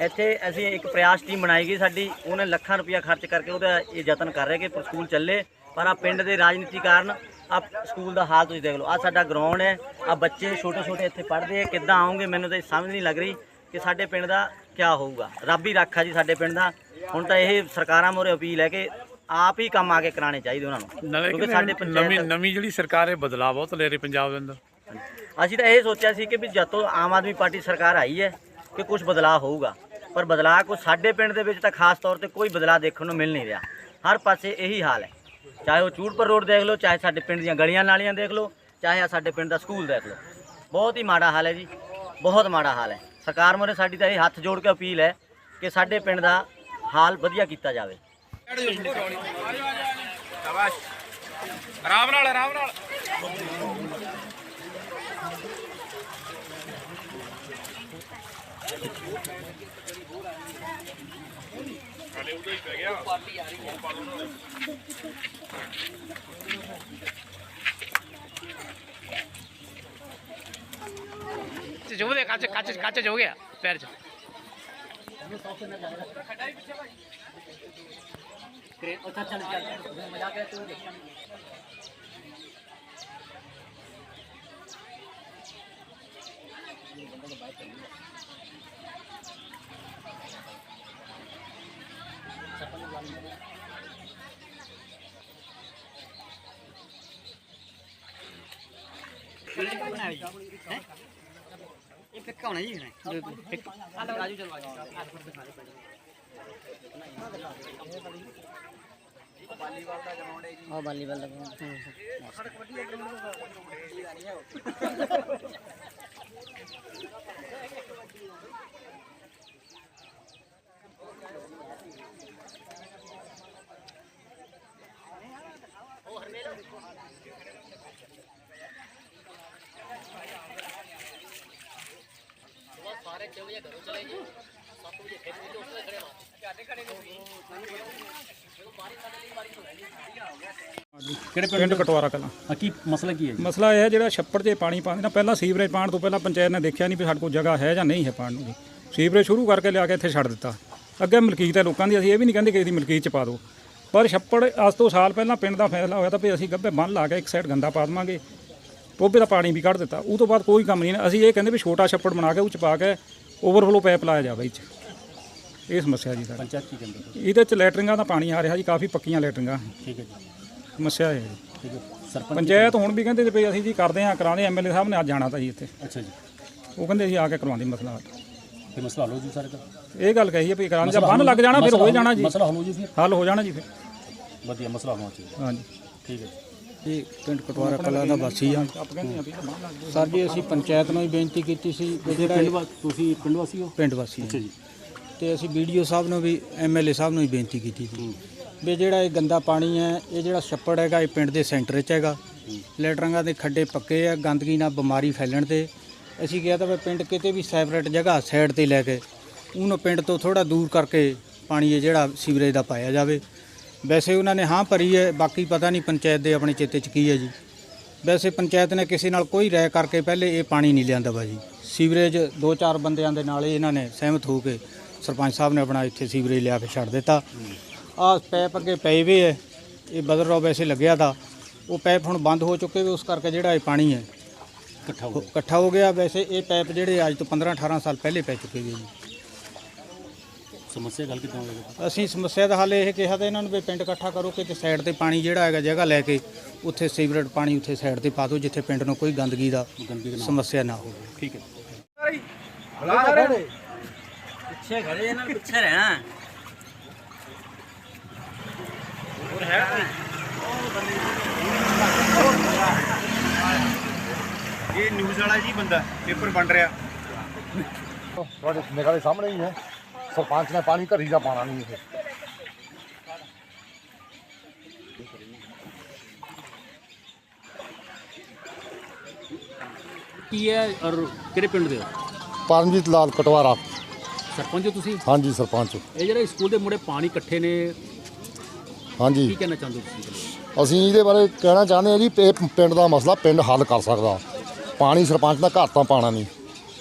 ਇੱਥੇ ਅਸੀਂ ਇੱਕ ਪ੍ਰਯਾਸ ਟੀਮ ਬਣਾਈ ਗਈ ਸਾਡੀ ਉਹਨੇ ਲੱਖਾਂ ਰੁਪਇਆ ਖਰਚ ਕਰਕੇ ਉਹਦਾ ਇਹ ਯਤਨ ਕਰ ਰਹੇ ਕਿ ਸਕੂਲ ਚੱਲੇ ਪਰ ਆ ਪਿੰਡ ਦੇ ਰਾਜਨੀਤੀ ਕਾਰਨ ਆ ਸਕੂਲ ਦਾ ਹਾਲ ਤੁਸੀਂ ਦੇਖ ਲਓ ਆ ਸਾਡਾ ਗਰਾਊਂਡ ਹੈ ਆ ਬੱਚੇ ਛੋਟੇ ਛੋਟੇ ਇੱਥੇ ਪੜ੍ਹਦੇ ਆ ਕਿੱਦਾਂ ਆਉਂਗੇ ਮੈਨੂੰ ਤਾਂ ਸਮਝ ਨਹੀਂ ਲੱਗ ਰਹੀ ਕਿ ਸਾਡੇ ਪਿੰਡ ਦਾ ਕੀ ਹੋਊਗਾ। ਰੱਬ ਹੀ ਰੱਖਾ ਜੀ ਸਾਡੇ ਪਿੰਡ ਦਾ ਹੁਣ ਤਾਂ ਇਹ ਸਰਕਾਰਾਂ ਮੋਰੇ ਅਪੀਲ ਹੈ ਕਿ ਆਪ ਹੀ ਕੰਮ ਆ ਕੇ ਕਰਾਣੇ ਚਾਹੀਦੇ ਉਹਨਾਂ ਨੂੰ ਕਿਉਂਕਿ ਸਾਡੇ ਨਵੀਂ ਨਵੀਂ ਜਿਹੜੀ ਸਰਕਾਰ ਹੈ ਬਦਲਾਅ ਬਹੁਤ ਲੈ ਰਹੀ ਪੰਜਾਬ ਦੇ ਅੰਦਰ। ਅਸੀਂ ਤਾਂ ਇਹ ਸੋਚਿਆ ਸੀ ਕਿ ਵੀ ਜਦ ਤੋਂ ਆਮ ਆਦਮੀ ਪਾਰਟੀ ਸਰਕਾਰ ਆਈ ਹੈ ਕਿ ਕੁਝ ਬਦਲਾਅ ਹੋਊਗਾ, ਪਰ ਬਦਲਾਅ ਕੋਈ ਸਾਡੇ ਪਿੰਡ ਦੇ ਵਿੱਚ ਤਾਂ ਖਾਸ ਤੌਰ ਤੇ ਕੋਈ ਬਦਲਾਅ ਦੇਖਣ ਨੂੰ ਮਿਲ ਨਹੀਂ ਰਿਹਾ। ਹਰ ਪਾਸੇ ਇਹੀ ਹਾਲ ਹੈ। ਚਾਹੇ ਉਹ ਚੂੜਪੁਰ ਰੋਡ ਦੇਖ ਲਓ, ਚਾਹੇ ਸਾਡੇ ਪਿੰਡ ਦੀਆਂ ਗਲੀਆਂ ਨਾਲੀਆਂ ਦੇਖ ਲਓ, ਚਾਹੇ ਆ ਸਾਡੇ ਪਿੰਡ ਦਾ ਸਕੂਲ ਦੇਖ ਲਓ। ਬਹੁਤ ਹੀ ਮਾੜਾ ਹਾਲ ਹੈ ਜੀ, ਬਹੁਤ ਮਾੜਾ ਹਾਲ ਹੈ। ਸਰਕਾਰ ਮੋਰੇ ਸਾਡੀ ਤਾਂ ਇਹ ਹੱਥ ਜੋੜ ਕੇ ਅਪੀਲ ਹੈ ਕਿ ਸਾਡੇ ਪਿੰਡ ਦਾ ਹਾਲ ਵਧੀਆ ਕੀਤਾ ਜਾਵੇ। ਆਰਾਮ ਨਾਲ ਆਰਾਮ ਨਾਲ। ਤੁਹਾਡੇ ਉਦੋਂ ਹੀ ਪੈ ਗਿਆ ਪਾਰਟੀ ਆ ਰਹੀ ਹੈ ਪਾ ਦੋ ਨਾ 저번에 같이 같이 같이 저기야 빼야죠. 그래, 어차 चल चल मजा ये फिक्का होना चाहिए राजू चलवा हाँ बालीवाल लगा ਜੋ ਦੇ ਹੋ ਕਿਹੜੇ ਪਿੰਡ ਕਟਵਾਰਾ ਕਲਾਂ। ਆ ਕੀ ਮਸਲਾ ਕੀ ਹੈ ਜੀ? ਮਸਲਾ ਇਹ ਹੈ ਜਿਹੜਾ ਛੱਪੜ 'ਚ ਪਾਣੀ ਪਾਉਂਦੇ ਨਾ ਪਹਿਲਾਂ ਸੀਵਰੇਜ ਪਾਉਣ ਤੋਂ ਪਹਿਲਾਂ ਪੰਚਾਇਤ ਨੇ ਦੇਖਿਆ ਨਹੀਂ ਵੀ ਸਾਡੇ ਕੋਲ ਜਗ੍ਹਾ ਹੈ ਜਾਂ ਨਹੀਂ ਹੈ ਪਾਉਣ ਨੂੰ ਜੀ ਸੀਵਰੇਜ ਸ਼ੁਰੂ ਕਰਕੇ ਲਿਆ ਕੇ ਇੱਥੇ ਛੱਡ ਦਿੱਤਾ। ਅੱਗੇ ਮਲਕੀਤ ਹੈ ਲੋਕਾਂ ਦੀ ਅਸੀਂ ਇਹ ਵੀ ਨਹੀਂ ਕਹਿੰਦੇ ਕਿ ਇਹਦੀ ਮਲਕੀਤ 'ਚ ਪਾ ਦਿਓ। ਪਰ ਛੱਪੜ ਅੱਜ ਤੋਂ ਸਾਲ ਪਹਿਲਾਂ ਪਿੰਡ ਦਾ ਫੈਸਲਾ ਹੋਇਆ ਤਾਂ ਵੀ ਅਸੀਂ ਗੱਭੇ ਬੰਨ ਲਾ ਕੇ ਇੱਕ ਸਾਈਡ ਗੰਦਾ ਪਾ ਦੇਵਾਂਗੇ। ਟੋਬੇ ਦਾ ਪਾਣੀ ਵੀ ਕੱਢ ਦਿੱਤਾ। ਉਹ ਤੋਂ ਬਾਅਦ ਕੋਈ ਕੰਮ ਨਹੀਂ ਅਸੀਂ ਇਹ ਕਹਿੰਦੇ ਵੀ ਛੋਟਾ ਛੱਪੜ ਬਣਾ ਕੇ ਉਹ 'ਚ ਪਾ ਕੇ ਓਵਰਫਲੋ ਪਾਈਪ ਲਾਇਆ ਜਾਵੇ ਇਹ 'ਚ ਇਹ ਸਮੱਸਿਆ ਜੀ ਸਾਡੀ। ਪੰਚਾਇਤ ਕੀ ਕਹਿੰਦੇ? ਹੋ? ਇਹਦੇ 'ਚ ਲੈਟਰਿੰਗਾਂ ਦਾ ਪਾਣੀ ਆ ਰਿਹਾ ਜੀ ਕਾਫੀ ਪੱਕੀਆਂ ਲੈਟਰਿੰਗਾਂ। ਠੀਕ ਹੈ ਜੀ। ਸਮੱਸਿਆ ਹੈ ਜੀ। ਠੀਕ ਹੈ। ਸਰਪੰਚ ਪੰਚਾਇਤ ਹੁਣ ਵੀ ਕਹਿੰਦੇ ਵੀ ਅਸੀਂ ਜੀ ਕਰਦੇ ਹਾਂ ਕਰਾਉਂਦੇ ਐਮਐਲਏ ਸਾਹਿਬ ਨੇ ਅੱਜ ਜਾਣਾ ਤਾਂ ਜੀ ਇੱਥੇ। ਅੱਛਾ ਜੀ। ਉਹ ਕਹਿੰਦੇ ਅਸੀਂ ਆ ਕੇ ਕਰਵਾਉਂਦੇ ਮਸਲਾ। ਤੇ ਮਸਲਾ ਹੱਲ ਹੋ ਜੂ ਸਾਰੇ ਦਾ? ਇਹ ਗੱਲ ਕਹੀ ਹੈ ਵੀ ਕਰਾਉਂਦੇ ਜਾਂ ਬੰਨ ਲੱਗ ਜਾਣਾ ਫਿਰ ਹੋ ਜਾਣਾ ਜੀ। ਮਸਲਾ ਹੱਲ ਹੋ ਜੂ ਫਿਰ। ਹੱਲ ਹੋ ਜਾਣਾ ਜੀ ਫਿਰ। ਵਧੀਆ ਮਸਲਾ ਹੋਣਾ ਚਾਹੀਦਾ। ਹਾਂਜੀ। ਠੀਕ ਹੈ ਜੀ। ਇਹ ਪਿੰਡ ਕਟਵਾਰਾ ਕਲਾ ਦਾ ਵਾਸੀ ਆ। ਸਰ ਜੀ ਅਸੀਂ ਪੰਚਾਇਤ ਨੂੰ ਹੀ ਬੇਨਤੀ ਕੀਤੀ ਸੀ ਵੀ ਜਿਹੜਾ ਪਿੰਡ ਵਾ ਤੁਸੀਂ ਪਿੰਡ ਵਾਸੀ ਹੋ? ਪਿੰਡ ਵਾਸੀ ਅੱਛਾ ਆ। ਜੀ। ਤੇ ਅਸੀਂ ਵੀਡੀਓ ਸਾਹਿਬ ਨੂੰ ਵੀ ਐਮਐਲਏ ਸਾਹਿਬ ਨੂੰ ਹੀ ਬੇਨਤੀ ਕੀਤੀ ਸੀ ਵੀ ਜਿਹੜਾ ਇਹ ਗੰਦਾ ਪਾਣੀ ਹੈ ਇਹ ਜਿਹੜਾ ਛੱਪੜ ਹੈਗਾ ਇਹ ਪਿੰਡ ਦੇ ਸੈਂਟਰ 'ਚ ਹੈਗਾ। ਲੈਟਰਿੰਗਾਂ ਦੇ ਖੱਡੇ ਪੱਕੇ ਆ ਗੰਦਗੀ ਨਾਲ ਬਿਮਾਰੀ ਫੈਲਣ ਤੇ। ਅਸੀਂ ਕਿਹਾ ਤਾਂ ਵੀ ਪਿੰਡ ਕਿਤੇ ਵੀ ਸੈਪਰੇਟ ਜਗ੍ਹਾ ਸਾਈਡ ਤੇ ਲੈ ਕੇ ਉਹਨੂੰ ਪਿੰਡ ਤੋਂ ਥੋੜਾ ਦੂਰ ਕਰਕੇ ਪਾਣੀ ਇਹ ਜਿਹੜਾ ਸੀਵਰੇਜ ਦਾ ਪਾਇਆ ਜਾਵੇ। ਵੈਸੇ ਉਹਨਾਂ ਨੇ ਹਾਂ ਭਰੀ ਹੈ ਬਾਕੀ ਪਤਾ ਨਹੀਂ ਪੰਚਾਇਤ ਦੇ ਆਪਣੇ ਚੇਤੇ 'ਚ ਕੀ ਹੈ ਜੀ। ਵੈਸੇ ਪੰਚਾਇਤ ਨੇ ਕਿਸੇ ਨਾਲ ਕੋਈ ਰਾਇ ਕਰਕੇ ਪਹਿਲੇ ਇਹ ਪਾਣੀ ਨਹੀਂ ਲਿਆਂਦਾ ਬਾਜੀ। ਸੀਵਰੇਜ ਦੋ ਚਾਰ ਬੰਦਿਆਂ ਦੇ ਨਾਲ ਹੀ ਇਹਨਾਂ ਨੇ ਸਹਿਮਤ ਹੋ ਕੇ ਸਰਪੰਚ ਸਾਹਿਬ ਨੇ ਆਪਣਾ ਇੱਥੇ ਸੀਵਰੇਜ ਲਿਆ ਕੇ ਛੱਡ ਦਿੱਤਾ। ਆਹ ਪੈਪ ਅੱਗੇ ਪਏ ਵੇ ਹੈ ਇਹ ਬਦਲ ਰੋ ਵੈਸੇ ਲੱਗਿਆ ਤਾਂ ਉਹ ਪੈਪ ਹੁਣ ਬੰਦ ਹੋ ਚੁੱਕੇ ਵੇ ਉਸ ਕਰਕੇ ਜਿਹੜਾ ਇਹ ਪਾਣੀ ਹੈ ਇਕੱਠਾ ਹੋ ਗਿਆ। ਇਕੱਠਾ ਹੋ ਗਿਆ। ਵੈਸੇ ਇਹ ਪੈਪ ਜਿਹੜੇ ਅੱਜ ਤੋਂ 15 18 ਸਾਲ ਪਹਿਲੇ ਪੈ ਚੁੱਕੇ ਵੇ ਜੀ। ਸਮੱਸਿਆ ਗੱਲ ਕਿਦਾਂ ਹੋਵੇਗਾ ਅਸੀਂ ਸਮੱਸਿਆ ਦਾ ਹੱਲ ਇਹ ਕਿਹਾ ਤਾਂ ਇਹਨਾਂ ਨੂੰ ਵੀ ਪਿੰਡ ਇਕੱਠਾ ਕਰੋ ਕਿ ਤੇ ਸਾਈਡ ਤੇ ਪਾਣੀ ਜਿਹੜਾ ਹੈਗਾ ਜਗ੍ਹਾ ਲੈ ਕੇ ਉੱਥੇ ਸੀਵਰੇਜ ਪਾਣੀ ਉੱਥੇ ਸਾਈਡ ਤੇ ਪਾ ਦਿਓ ਜਿੱਥੇ ਪਿੰਡ ਨੂੰ ਕੋਈ ਗੰਦਗੀ ਦਾ ਗੰਦਗੀ ਨਾ ਸਮੱਸਿਆ ਨਾ ਹੋਵੇ। ਠੀਕ ਹੈ। ਪਿੱਛੇ ਖੜੇ ਇਹਨਾਂ ਨੂੰ ਪਿੱਛੇ ਰਹਿਣਾ। ਇਹ ਨਿਊਜ਼ ਵਾਲਾ ਜੀ ਬੰਦਾ ਪੇਪਰ ਬਣ ਰਿਹਾ। ਤੁਹਾਡੇ ਨਿਗਾਹ ਦੇ ਸਾਹਮਣੇ ਹੀ ਹੈ। ਸਰਪੰਚ ਨੇ ਪਾਣੀ ਘਰੀ ਦਾ ਪਾਣਾ ਨਹੀਂ ਇਹ। ਕੀ ਹੈ ਔਰ ਕਿਹੜੇ ਪਿੰਡ ਦੇ ਹੋ? ਪਰਮਜੀਤ ਲਾਲ ਕਟਵਾਰਾ। ਸਰਪੰਚ ਹੋ ਤੁਸੀਂ? ਹਾਂਜੀ ਸਰਪੰਚ। ਇਹ ਜਿਹੜੇ ਸਕੂਲ ਦੇ ਮੁੰਡੇ ਪਾਣੀ ਇਕੱਠੇ ਨੇ ਹਾਂਜੀ। ਕੀ ਕਹਿਣਾ ਚਾਹੁੰਦੇ ਹੋ ਤੁਸੀਂ ਅਸੀਂ ਇਹਦੇ ਬਾਰੇ ਕਹਿਣਾ ਚਾਹੁੰਦੇ ਹਾਂ ਜੀ ਇਹ ਪਿੰਡ ਦਾ ਮਸਲਾ ਪਿੰਡ ਹੱਲ ਕਰ ਸਕਦਾ। ਪਾਣੀ ਸਰਪੰਚ ਦਾ ਘਰ ਤਾਂ ਪਾਣਾ ਨਹੀਂ।